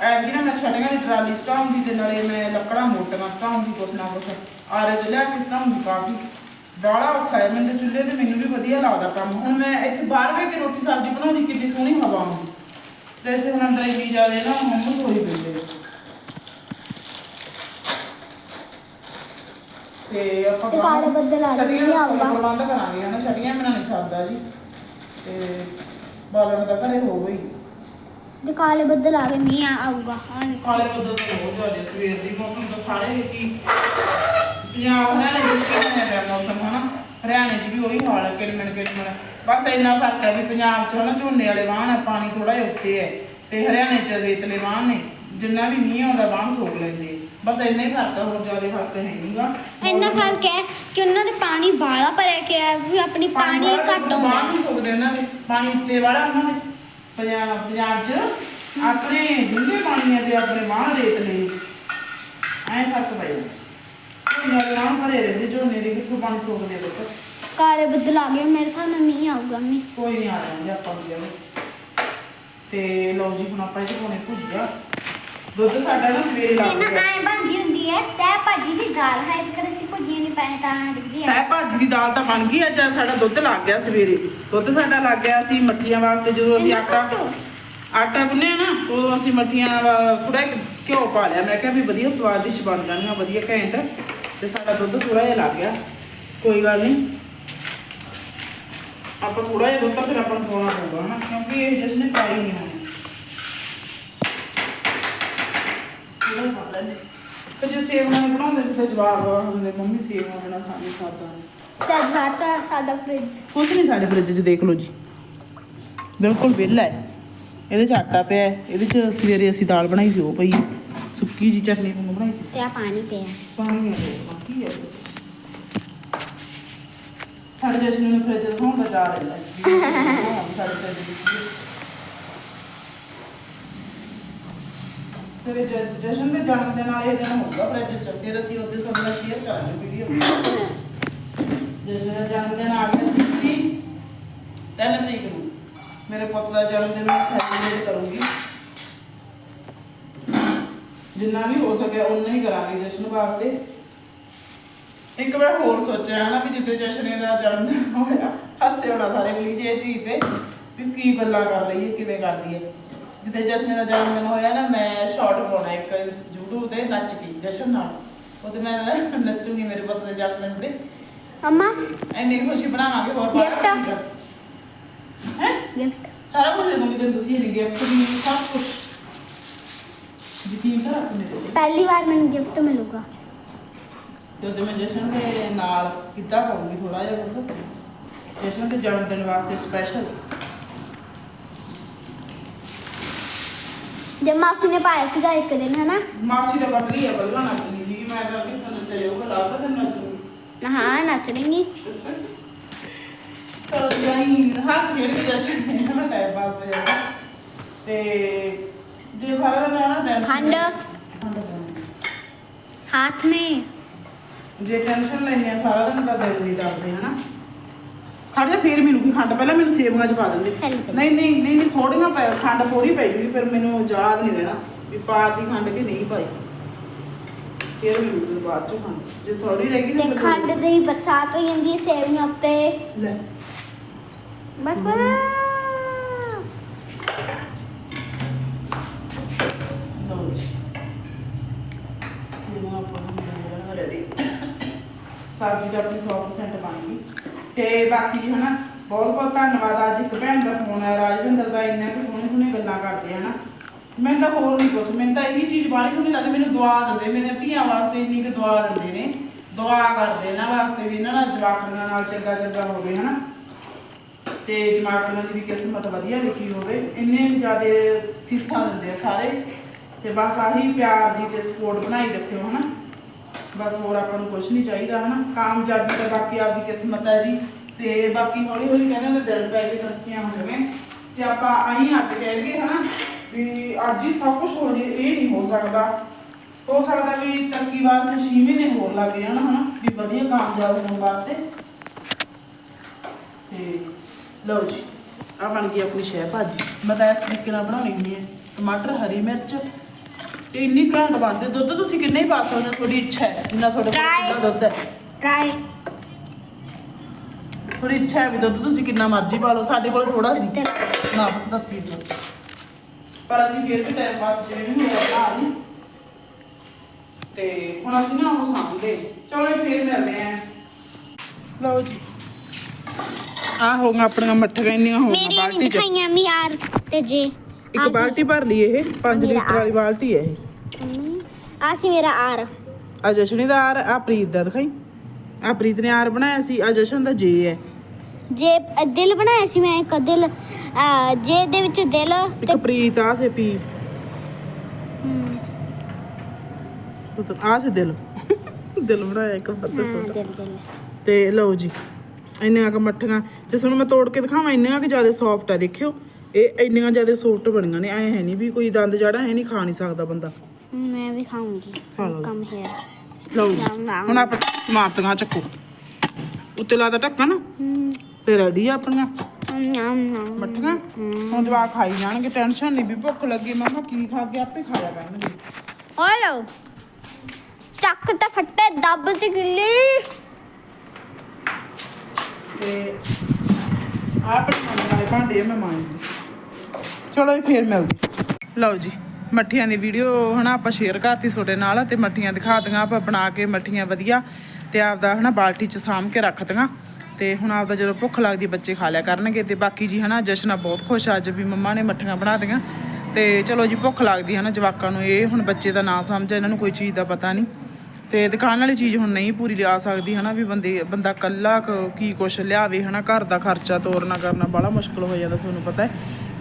ਐਤਕੀ ਨਾ ਮੈਂ ਛੱਡੀਆਂ ਦੀ ਟਰਾਲੀ ਸਟਾਉਂਗੀ ਤੇ ਨਾਲੇ ਮੈਂ ਲੱਕੜਾਂ ਮੋਟੀਆਂ ਸਟਾਉਂਗੀ ਕੁਛ ਨਾ ਕੁਛ। ਆਰੇ ਚ ਲਿਆ ਕੇ ਸਟਾਉਂਗੀ ਕਾਫੀ। ਬਾਲਾ ਔਖਾ ਹੈ, ਮੈਨੂੰ ਚੁੱਲ੍ਹੇ ਤੇ ਮੈਨੂੰ ਵੀ ਵਧੀਆ ਲੱਗਦਾ ਕੰਮ। ਹੁਣ ਮੈਂ ਇੱਥੇ ਬਾਹਰ ਬਹਿ ਕੇ ਰੋਟੀ ਸਬਜ਼ੀ ਬਣਾਉਂਦੀ ਕਿੰਨੀ ਸੋਹਣੀ ਹਵਾ ਆਉਂਦੀ। ਤੇ ਇੱਥੇ ਹੁਣ ਅੰਦਰ ਹੀ ਜਾਦੇ ਨਾ ਹਮਸ ਹੋਈ ਪਈ ਤੇ ਆਪਾਂ ਤੇ ਕਾਲੇ ਬੱਦਲ ਆ ਗਏ, ਛੱਡੀਆਂ ਮੀਂਹ ਦਾ ਆਊਗਾ। ਪ੍ਰਬੰਧ ਕਰਾਂਗੇ ਹਨਾ? ਛੱਡੀਆਂ ਬਿਨਾਂ ਨਹੀਂ ਸਰਦਾ ਜੀ। ਤੇ ਬਾਲਣ ਦਾ ਘਰੇ ਹੋ ਗਈ। ਜੇ ਕਾਲੇ ਬੱਦਲ ਆ ਗਏ ਮੀਂਹ ਆ- ਆਊਗਾ। ਹਾਂ ਕਾਲੇ ਬੱਦਲ ਤਾਂ ਬਹੁਤ ਜ਼ਿਆਦਾ ਸਵੇਰ ਦੀ ਮੌਸਮ ਤਾਂ ਸਾਰੇ ਕੀ ਪੰਜਾਬ ਹਰਿਆਣੇ ਵਿੱਚ ਕੀ ਹੋਇਆ ਪਿਆ ਮੌਸਮ ਹਨਾ? ਹਰਿਆਣੇ 'ਚ ਵੀ ਉਹੀ ਹਾਲ ਹੈ ਕਿੜਮਣ ਕਿੜਮਣ। ਬਸ ਇੰਨਾ ਫ਼ਰਕ ਹੈ ਵੀ ਪੰਜਾਬ 'ਚ ਹਨਾ ਝੋਨੇ ਵਾਲੇ ਵਾਹਣ ਆ ਪਾਣੀ ਥੋੜਾ ਜਿਹਾ ਉੱਤੇ ਹੈ। ਤੇ ਹਰਿਆਣੇ 'ਚ ਰੇਤਲੇ ਵਾਹਣ ਨੇ ਜਿੰਨਾ ਵੀ ਮੀਂਹ ਆਉਂਦਾ ਵਾਹਣ ਸੋਕ ਲੈਂਦੇ। ਬਸ ਇੰਨਾ ਹੀ ਫ਼ਰਕ ਹੈ ਹੋਰ ਜ਼ਿਆਦਾ ਫ਼ਰਕ ਹੈ ਨਹੀਂਗਾ ਇੰਨਾ ਫ਼ਰਕ ਹੈ ਕਿ ਉਹਨਾਂ ਦੇ ਪਾਣੀ ਬਾਲਾ ਭਰਿਆ ਕਿ ਹੈ ਵੀ ਆਪਣੀ ਪਾਣੀ ਘੱਟ ਆਉਂਦਾ ਬਾਹਰ ਨਹੀਂ ਸੁੱਕਦੇ ਉਹਨਾਂ ਦੇ। ਪਾਣੀ ਉੱਤੇ ਵਾਲਾ ਉਹਨਾਂ ਦੇ। ਪੰਜਾਬ ਪੰਜਾਬ 'ਚ ਆਪਣੇ ਡੂੰਘੇ ਪਾਣੀਆਂ ਦੇ ਆਪਣੇ ਬਾਹਰ ਰੇਤ ਲਈ ਐਂ ਫ਼ਰਕ ਪੈ ਜਾਂਦਾ। ਝੋਨੇ ਵਾਲੇ ਬਾਹਰ ਭਰੇ ਰਹਿੰਦੇ ਝੋਨੇ ਦੇ ਕਿੱਥੋਂ ਪਾਣੀ ਸੁੱਕਦੇ ਦੇਖੋ ਕਾਲੇ ਬੱਦਲ ਆ ਗਏ ਮੇਰੇ ਹਿਸਾਬ ਨਾਲ ਮੀਂਹ ਆਊਗਾ ਮੀਂਹ। ਕੋਈ ਨਹੀਂ ਆ ਜਾਂਦੇ ਆਪਾਂ ਨੂੰ ਜਾਵੇ ਤੇ ਲਓ ਜੀ ਹੁਣ ਆਪਾਂ ਇਹ ਕੋਨੇ ਭੁੱਜਿਆ ਦੁੱਧ ਸਾਡਾ ਨਾ ਸਵੇਰੇ ਲੱਗ ਇਹਨਾਂ ਗਿਆ ਬਣਦੀ ਹੁੰਦੀ ਹੈ ਸਹਿ ਭਾਜੀ ਦੀ ਦਾਲ ਹੈ ਕਰ ਅਸੀਂ ਭੁੱਜੀ ਨਹੀਂ ਪੈਣੀ ਤਾਂ ਡਿੱਗੀ ਹੈ ਭਾਜੀ ਦੀ ਦਾਲ ਤਾਂ ਬਣ ਗਈ ਅੱਜ ਸਾਡਾ ਦੁੱਧ ਲੱਗ ਗਿਆ ਸਵੇਰੇ। ਦੁੱਧ ਸਾਡਾ ਲੱਗ ਗਿਆ ਸੀ ਮੱਠੀਆਂ ਵਾਸਤੇ ਜਦੋਂ ਅਸੀਂ ਆਟਾ ਆਟਾ ਗੁੰਨਿਆ ਨਾ ਉਦੋਂ ਅਸੀਂ ਮੱਠੀਆਂ ਥੋੜਾ ਘਿਓ ਪਾ ਲਿਆ। ਮੈਂ ਕਿਹਾ ਵੀ ਵਧੀਆ ਸਵਾਦਿਸ਼ ਬਣ ਜਾਣਗੀਆਂ ਵਧੀਆ ਘੈਂਟ। ਤੇ ਸਾਡਾ ਦੁੱਧ ਥੋੜਾ ਜਿਹਾ ਲੱਗ ਗਿਆ। ਕੋਈ ਗੱਲ ਨਹੀਂ ਆਪਾਂ ਥੋੜਾ ਜਿਹਾ ਦੁੱਧ ਤਾਂ ਫਿਰ ਆਪਾਂ ਨੂੰ ਪਾਉਣਾ ਪਊਗਾ ਹਨਾ? ਕਿਉਂਕਿ ਇਹ ਜਿਸ ਨੇ ਪਾਈ ਨਹੀਂ ਹੋਣੀ। ਤੇ ਜੇ ਸੇਵੀਆਂ ਬਣਾਉਂਦੇ ਸੀ ਤਾਂ ਜਵਾਬ ਹੁੰਦੇ ਮੰਮੀ ਸੇਵੀਆਂ ਬਿਨਾ ਸਾਨੂੰ ਖਾਦਾ ਤੇ ਤਾਂ ਸਾਡਾ ਫ੍ਰਿਜ ਕੁਛ ਨਹੀਂ ਸਾਡੇ ਫ੍ਰਿਜ 'ਚ ਦੇਖ ਲਓ ਜੀ। ਬਿਲਕੁਲ ਵਿਹਲਾ ਹੈ। ਇਹਦੇ 'ਚ ਆਟਾ ਪਿਆ ਹੈ। ਇਹਦੇ 'ਚ ਸਵੇਰੇ ਅਸੀਂ ਦਾਲ ਬਣਾਈ ਸੀ ਉਹ ਪਈ ਹੈ। ਸੁੱਕੀ ਜੀ ਚਟਨੀ ਨੂੰ ਬਣਾਈ ਸੀ। ਤੇ ਆ ਪਾਣੀ ਪਿਆ। ਪਾਣੀ ਹੈ ਬਾਕੀ ਹੈ। ਸਾਡੇ ਜਸ਼ਨ ਨੂੰ ਫ੍ਰਿਜ ਦਿਖਾਉਣ ਦਾ ਚਾਹ ਰਹਿੰਦਾ ਹੈ। ਵੀ ਸਾਡੇ ਫ੍ਰਿਜ ਵਿੱਚ ਤੇਰੇ ਜ- ਜਸ਼ਨ ਦੇ ਜਨਮ ਦਿਨ ਵਾਲੇ ਦਿਨ ਹੋਊਗਾ ਫ੍ਰਿਜ 'ਚ, ਫਿਰ ਅਸੀਂ ਉਹਦੇ ਸਭ ਨਾਲ ਸ਼ੇਅਰ ਕਰਾਂਗੇ ਵੀਡੀਓ ਜਸ਼ਨ ਦਾ ਜਨਮ ਦਿਨ ਆ ਗਿਆ ਸੀ ਤਿੰਨ ਤਰੀਕ ਨੂੰ ਮੇਰੇ ਪੁੱਤ ਦਾ ਜਨਮ ਦਿਨ ਮੈਂ ਸੈਲੀਬ੍ਰੇਟ ਕਰੂੰਗੀ। ਜਿੰਨਾ ਵੀ ਹੋ ਸਕਿਆ ਉਨਾ ਹੀ ਕਰਾਂਗੇ ਜਸ਼ਨ ਵਾਸਤੇ। ਇੱਕ ਵਾਰ ਹੋਰ ਸੋਚਿਆ ਹਨਾ ਵੀ ਜਿੱਦੇ ਜਸ਼ਨੇ ਦਾ ਜਨਮ ਦਿਨ ਹੋਇਆ, ਹੱਸੇ ਹੋਣਾ ਸਾਰੇ ਪਲੀਜ਼ ਇਹ ਚੀਜ਼ ਤੇ, ਵੀ ਕੀ ਗੱਲਾਂ ਕਰ ਰਹੀ ਕਿਵੇਂ ਕਰਦੀ ਹੈ ਜਿੱਦੇ ਜਸ਼ਨੇ ਦਾ ਜਨਮ ਦਿਨ ਹੋਇਆ ਨਾ ਮੈਂ ਸ਼ਾਰਟ ਪਾਉਣਾ ਇੱਕ YouTube ਤੇ ਨੱਚ ਕੇ ਜਸ਼ਨ ਨਾਲ। ਉਹਦੇ ਮੈਂ ਨੱਚੂਗੀ ਮੇਰੇ ਪੁੱਤ ਦੇ ਜਨਮ ਦਿਨ ਤੇ ਅਮਾ। ਕੁ ਖੁਸ਼ੀ ਬਣਾਵਾਂਗੇ ਹੋਰ Gift? ਹੈ? ਗਿਫਟ ਸਾਰਾ ਕੁਝ ਦੇ ਦੂੰਗੀ ਤੈਨੂੰ ਤੁਸੀਂ ਨਹੀਂ ਗਿਫਟ ਵੀ ਸਭ ਕੁਝ ਯਕੀਨ ਕਰ ਆਪਣੇ ਤੇ। ਪਹਿਲੀ ਵਾਰ ਮੈਨੂੰ ਗਿਫਟ ਮਿਲੂਗਾ। ਤੇ ਉਹਦੇ ਮੈਂ ਜਸ਼ਨ ਦੇ ਨਾਲ ਕਿੱਦਾਂ ਕਰੂੰਗੀ ਥੋੜਾ ਜਿਹਾ ਕੁਛ? ਜਸ਼ਨ ਦੇ ਜਨਮ ਦਿਨ ਵਾਸਤੇ ਸਪੈਸ਼ਲ ਜੇ ਮਾਸੀ ਨੇ ਪਾਇਆ ਸੀਗਾ ਇੱਕ ਦਿਨ ਹਨਾ ਮਾਸੀ ਦਾ ਪਤਲੀ ਹੈ ਬਦਲਾ ਨੱਚਣੀ ਸੀ ਮੈਂ ਤਾਂ ਕਿੱਥੋਂ ਨੱਚਿਆ ਜਾਊਗਾ ਲੱਗਦਾ ਤੈਨੂੰ ਨੱਚੂਗੀ ਹਾਂ ਨੱਚ ਲੈਂਗੀ ਚਲੋ ਜਾਈ ਹੱਸ ਖੇਡ ਕੇ ਜਸ਼ਨ ਨੇ ਨਾ ਟਾਈਮ ਪਾਸ ਹੋ ਜਾਂਦਾ ਤੇ ਜੇ ਸਾਰਾ ਦਿਨ ਨਾ ਟੈਨਸ਼ਨ ਖੰਡ। ਖੰਡ ਪਾਉਣੀ। हाथ में ਜੇ ਟੈਨਸ਼ਨ ਲੈਣੀ ਆ ਸਾਰਾ ਦਿਨ ਤਾਂ ਦਿਲ ਨਹੀਂ ਕਰਦੇ ਹਨਾ ਖੜ ਜਾ ਫੇਰ ਮਿਲੂਗੀ ਖੰਡ ਪਹਿਲਾਂ ਮੈਨੂੰ ਸੇਵੀਆਂ ਚ ਪਾ ਦਿੰਦੇ। ਨਹੀਂ ਨਹੀਂ ਨਹੀਂ ਨਹੀਂ ਥੋੜੀਆਂ ਪੈ ਖੰਡ ਥੋੜੀ ਪੈ ਜੂਗੀ ਫਿਰ ਮੈਨੂੰ ਯਾਦ ਨਹੀਂ ਰਹਿਣਾ ਵੀ ਪਾਤੀ ਖੰਡ ਕਿ ਨਹੀਂ ਪਾਈ। ਫਿਰ ਮਿਲੂ ਬਾਅਦ ਚ ਖਾਣ ਜੇ ਥੋੜੀ ਰਹਿ ਗਈ ਤੇ ਖੰਡ ਦੀ ਬਰਸਾਤ ਹੋ ਜਾਂਦੀ ਹੈ ਸੇਵੀਆਂ ਉੱਤੇ? ਲੈ। ਬਸ ਬਸ। ਸਬਜ਼ੀ ਆਪਣੀ 100% ਬਣ ਗਈ। ਤੇ ਬਾਕੀ ਹਨਾ, ਬਹੁਤ ਬਹੁਤ ਧੰਨਵਾਦ। ਅੱਜ ਇੱਕ ਭੈਣ ਦਾ ਫੋਨ ਆਇਆ, ਰਾਜਵਿੰਦਰ ਦਾ ਇੰਨਾ ਕਿ ਸੋਹਣੇ ਸੋਹਣੇ ਗੱਲਾਂ ਕਰਦੇ ਹਨਾ। ਮੈਂ ਤਾਂ ਹੋਰ ਨਹੀਂ ਕੁਛ, ਮੈਨੂੰ ਤਾਂ ਇਹੀ ਚੀਜ਼ ਬਾਹਲੀ ਸੋਹਣੀ ਲੱਗਦੀ, ਮੈਨੂੰ ਦੁਆ ਦਿੰਦੇ, ਮੇਰੇ ਧੀਆਂ ਵਾਸਤੇ ਇੰਨੀ ਕਿ ਦੁਆ ਦਿੰਦੇ ਨੇ। ਦੁਆ ਕਰਦੇ ਇਹਨਾਂ ਵਾਸਤੇ ਵੀ, ਇਹਨਾਂ ਨਾਲ ਜਵਾਕਾਂ ਨਾਲ ਚੰਗਾ ਚੰਗਾ ਹੋਵੇ ਹਨਾ। ਤੇ ਜਮਾਤਾਂ ਦੀ ਵੀ ਕਿਸਮਤ ਵਧੀਆ ਲਿਖੀ ਹੋਵੇ, ਇੰਨੇ ਜ਼ਿਆਦੇ ਸੀਸਾਂ ਦਿੰਦੇ ਆ ਸਾਰੇ। ਤੇ ਬਸ ਆਹੀ ਪਿਆਰ ਦੀ ਤੇ ਸਪੋਰਟ ਬਣਾਈ ਰੱਖਿਓ ਹਨਾ। ਬਸ ਹੋਰ ਆਪਾਂ ਨੂੰ ਕੁਝ ਨਹੀਂ ਚਾਹੀਦਾ, ਹਨਾ? ਕਾਮਯਾਬੀ ਤਾਂ ਬਾਕੀ ਆਪਦੀ ਕਿਸਮਤ ਹੈ ਜੀ। ਤੇ ਬਾਕੀ ਹੌਲੀ ਹੌਲੀ ਕਹਿੰਦੇ ਨੇ ਦਿਲ ਪੈ ਕੇ ਤਰੱਕੀਆਂ ਹੋ ਜਾਵੇ ਤੇ ਆਪਾਂ ਆਹੀ ਅੱਜ ਕਹਿ ਹਨਾ, ਵੀ ਅੱਜ ਹੀ ਸਭ ਕੁਝ ਹੋ ਜੇ, ਇਹ ਨਹੀਂ ਹੋ ਸਕਦਾ। ਹੋ ਸਕਦਾ ਵੀ ਤਰੱਕੀ ਬਾਅਦ ਤੇ 6 ਮਹੀਨੇ ਹੋਰ ਲੱਗ ਜਾਣ, ਹਨਾ, ਵੀ ਵਧੀਆ ਕਾਮਯਾਬ ਹੋਣ ਵਾਸਤੇ। ਤੇ ਲਓ ਜੀ ਆ ਬਣ ਗਈ ਆਪਣੀ ਸ਼ਹਿ ਭਾਜੀ। ਮੈਂ ਤਾਂ ਇਸ ਤਰੀਕੇ ਨਾਲ ਬਣਾਉਣੀ ਹੈ। ਟਮਾਟਰ, ਹਰੀ ਮਿਰਚ ਤੇ ਇੰਨੀ ਘੈਂਟ ਬਣਦੇ ਦੁੱਧ ਤੁਸੀਂ ਕਿੰਨੇ ਹੀ ਪਾ ਸਕਦੇ ਹੋ? ਤੁਹਾਡੀ ਇੱਛਾ ਹੈ ਜਿੰਨਾ ਤੁਹਾਡੇ ਕੋਲ. ਕਿੰਨਾ ਦੁੱਧ ਹੈ। ਟਰਾਈ ਤੁਹਾਡੀ ਇੱਛਾ ਹੈ ਵੀ ਦੁੱਧ ਤੁਸੀਂ ਕਿੰਨਾ ਮਰਜ਼ੀ ਪਾ ਲਓ ਸਾਡੇ ਕੋਲ ਥੋੜਾ ਸੀ। ਨਾ ਪਤਾ ਪੀ ਲਓ। ਪਰ ਅਸੀਂ ਫਿਰ ਵੀ ਟਾਈਮ ਪਾਸ ਜਿਵੇਂ ਵੀ ਹੋਇਆ ਬਣਾ ਲਈ। ਤੇ ਹੁਣ ਅਸੀਂ ਨਾ ਉਹ ਸਾਂਭਦੇ। ਚਲੋ ਇਹ ਫਿਰ ਮਿਲਦੇ ਆਂ ਲਓ ਜੀ। ਆ ਹੋ ਗਈਆਂ ਆਪਣੀਆਂ ਮੱਠੀਆਂ ਇੰਨੀਆਂ ਹੋ ਗਈਆਂ ਮੇਰੀਆਂ ਬਾਲਟੀ ਚ। ਦਿਖਾਈਆਂ ਵੀ ਯਾਰ ਤੇ ਜੇ। ਇੱਕ ਬਾਲਟੀ ਭਰ ਲਈ ਇਹ 5 ਮੇਰਾ ਲੀਟਰ ਵਾਲੀ ਬਾਲਟੀ ਹੈ ਇਹ। ਆ ਸੀ ਮੇਰਾ ਆਰ। ਆ ਜਸ਼ਨੀ ਦਾ ਆਰ ਆ ਪ੍ਰੀਤ ਦਾ ਦਿਖਾਈ। ਆ ਪ੍ਰੀਤ ਨੇ ਆਰ ਬਣਾਇਆ ਸੀ ਆ ਜਸ਼ਨ ਦਾ ਜੇ ਹੈ। ਜੇ ਦਿਲ ਬਣਾਇਆ ਸੀ ਮੈਂ ਇੱਕ ਦਿਲ ਜੇ ਦੇ ਵਿੱਚ ਦਿਲ ਇੱਕ ਤੇ ਪ੍ਰੀਤ ਆ ਸੇ ਪੀ। ਹਮ, ਆ ਸੇ ਦਿਲ। ਦਿਲ ਬਣਾਇਆ ਇੱਕ ਪਾਸੇ ਹਾਂ ਛੋਟਾ ਦਿਲ ਦਿਲ। ਤੇ ਲਓ ਜੀ ਇੰਨੀਆਂ ਕ ਮੱਠੀਆਂ। ਤੇ ਤੁਹਾਨੂੰ ਮੈਂ ਤੋੜ ਕੇ ਦਿਖਾਵਾਂ ਇੰਨੀਆਂ ਕਿ ਜ਼ਿਆਦਾ ਸੌਫਟ ਆ ਦੇਖਿਓ। ਇਹ ਇੰਨੀਆਂ ਜ਼ਿਆਦਾ ਸੌਫਟ ਬਣੀਆਂ ਨੇ ਐ ਹੈ ਨਹੀਂ ਵੀ ਕੋਈ ਦੰਦ ਜੜਾ ਹੈ ਨਹੀਂ ਖਾ ਨਹੀਂ ਸਕਦਾ ਬੰਦਾ। ਮੈਂ ਵੀ ਖਾਉਂਗੀ ਖਾ ਲਓ। ਕਮ ਹੇਅਰ ਲਓ ਜੀ। ਹੁਣ ਆਪਾਂ ਸਮਾਪਤੀਆਂ ਚੱਕੋ। ਉੱਤੇ ਲਾਦਾ ਢੱਕਣ? ਤੇ ਰੈਡੀ ਆ ਆਪਣੀਆਂ? ਨਾਮ ਨਾਮ ਮੱਠੀਆਂ? ਹੁਣ ਜਵਾਕ ਖਾਈ ਜਾਣਗੇ ਟੈਨਸ਼ਨ ਨਹੀਂ ਵੀ ਭੁੱਖ ਲੱਗੀ ਮਾਮਾ ਕੀ ਖਾ ਕੇ ਆਪੇ ਖਾਇਆ ਕਰਨਗੇ। ਓਏ ਲਓ ਚੱਕ ਤਾਂ ਫੱਟੇ ਦੱਬ ਤੇ ਗਿੱਲੀ। ਤੇ ਆਹ ਆਪਣੇ ਮੰਮੀ ਵਾਲੇ ਭਾਂਡੇ ਆ, ਮੈਂ ਮਾਂਜਦੀ। ਚਲੋ ਜੀ, ਫੇਰ ਮਿਲਦੇ। ਲਓ ਜੀ, ਮੱਠੀਆਂ ਦੀ ਵੀਡੀਓ ਹਨਾ ਆਪਾਂ ਸ਼ੇਅਰ ਕਰਤੀ ਤੁਹਾਡੇ ਨਾਲ ਤੇ ਮੱਠੀਆਂ ਦਿਖਾਤੀਆਂ ਆਪਾਂ ਬਣਾ ਕੇ ਮੱਠੀਆਂ ਵਧੀਆ ਤੇ ਆਪਦਾ ਹਨਾ ਬਾਲਟੀ ਚ ਸਾਂਭ ਕੇ ਰੱਖਤੀਆਂ ਤੇ ਹੁਣ ਆਪਦਾ ਜਦੋਂ ਭੁੱਖ ਲੱਗਦੀ ਬੱਚੇ ਖਾ ਲਿਆ ਕਰਨਗੇ ਤੇ ਬਾਕੀ ਜੀ ਹਨਾ ਜਸ਼ਨਾ ਬਹੁਤ ਖੁਸ਼ ਅੱਜ ਵੀ ਮੰਮਾ ਨੇ ਮੱਠੀਆਂ ਬਣਾ ਦਿਆਂ ਤੇ ਚਲੋ ਜੀ ਭੁੱਖ ਲੱਗਦੀ ਹਨਾ ਜਵਾਕਾਂ ਨੂੰ ਇਹ ਹੁਣ ਬੱਚੇ ਦਾ ਨਾਂ ਸਮਝ, ਇਹਨਾਂ ਨੂੰ ਕੋਈ ਚੀਜ਼ ਦਾ ਪਤਾ ਨਹੀਂ ਤੇ ਦੁਕਾਨ ਵਾਲੀ ਚੀਜ਼ ਹੁਣ ਨਹੀਂ ਪੂਰੀ ਲਿਆ ਸਕਦੀ ਹਨਾ ਵੀ ਬੰਦੇ, ਬੰਦਾ ਕੱਲਾ ਕੀ ਕੁਛ ਲਿਆਵੇ ਹਨਾ ਘਰ ਦਾ ਖਰਚਾ ਤੋਰਨਾ ਕਰਨਾ ਬੜਾ ਮੁਸ਼ਕਲ ਹੋ ਜਾਂਦਾ, ਤੁਹਾਨੂੰ ਪਤਾ ਹੈ।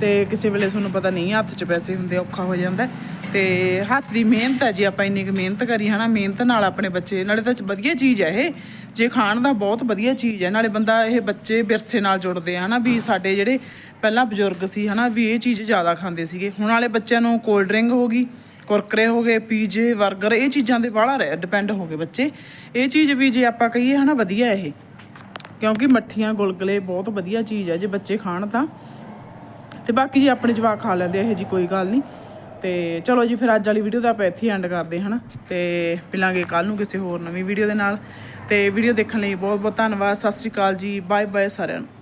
ਤੇ ਕਿਸੇ ਵੇਲੇ ਤੁਹਾਨੂੰ ਪਤਾ ਨਹੀਂ, ਹੱਥ 'ਚ ਪੈਸੇ ਹੁੰਦੇ ਔਖਾ ਹੋ ਜਾਂਦਾ ਹੈ। ਤੇ ਹੱਥ ਦੀ ਮਿਹਨਤ ਹੈ ਜੀ, ਆਪਾਂ ਇੰਨੀ ਕੁ ਮਿਹਨਤ ਕਰੀ, ਹਨਾ। ਮਿਹਨਤ ਨਾਲ ਆਪਣੇ ਬੱਚੇ, ਨਾਲੇ ਤਾਂ ਵਧੀਆ ਚੀਜ਼ ਹੈ ਇਹ। ਜੇ ਖਾਣ ਦਾ ਬਹੁਤ ਵਧੀਆ ਚੀਜ਼ ਹੈ, ਨਾਲੇ ਬੰਦਾ ਇਹ ਬੱਚੇ ਵਿਰਸੇ ਨਾਲ ਜੁੜਦੇ ਆ, ਹਨਾ, ਵੀ ਸਾਡੇ ਜਿਹੜੇ ਪਹਿਲਾਂ ਬਜ਼ੁਰਗ ਸੀ, ਹਨਾ, ਵੀ ਇਹ ਚੀਜ਼ ਜ਼ਿਆਦਾ ਖਾਂਦੇ ਸੀਗੇ। ਹੁਣ ਵਾਲੇ ਬੱਚਿਆਂ ਨੂੰ ਕੋਲਡ ਡਰਿੰਕ ਹੋ ਗਈ, ਕੁਰਕਰੇ ਹੋ ਗਏ, ਪੀਜੇ 버ਗਰ ਇਹ ਚੀਜ਼ਾਂ ਦੇ ਬਾਹਲਾ ਰਹਿ ਡਿਪੈਂਡ ਹੋ ਗਏ ਬੱਚੇ। ਇਹ ਚੀਜ਼ ਵੀ ਜੇ ਆਪਾਂ ਕਹੀਏ, ਹਨਾ, ਵਧੀਆ ਇਹ। ਕਿਉਂਕਿ ਮੱਠੀਆਂ, ਗੁਲਗੁਲੇ ਬਹੁਤ ਵਧੀਆ ਚੀਜ਼ ਹੈ, ਜੇ ਬੱਚੇ ਖਾਣ ਤਾਂ। ਤੇ ਬਾਕੀ ਜੀ ਆਪਣੇ ਜਵਾਕ ਖਾ ਲੈਂਦੇ ਆ, ਇਹ ਜੀ ਕੋਈ ਗੱਲ ਨਹੀਂ। ਤੇ ਚਲੋ ਜੀ, ਫਿਰ ਅੱਜ ਵਾਲੀ ਵੀਡੀਓ ਦਾ ਆਪਾਂ ਇੱਥੇ ਐਂਡ ਕਰਦੇ ਹਾਂ, ਹਨਾ। ਤੇ ਮਿਲਾਂਗੇ ਕੱਲ ਨੂੰ ਕਿਸੇ ਹੋਰ ਨਵੀਂ ਵੀਡੀਓ ਦੇ ਨਾਲ। ਤੇ ਵੀਡੀਓ ਦੇਖਣ ਲਈ ਬਹੁਤ ਬਹੁਤ ਧੰਨਵਾਦ, ਸਤਿ ਸ੍ਰੀ ਅਕਾਲ ਜੀ ਬਾਏ ਬਾਏ ਸਾਰਿਆਂ ਨੂੰ।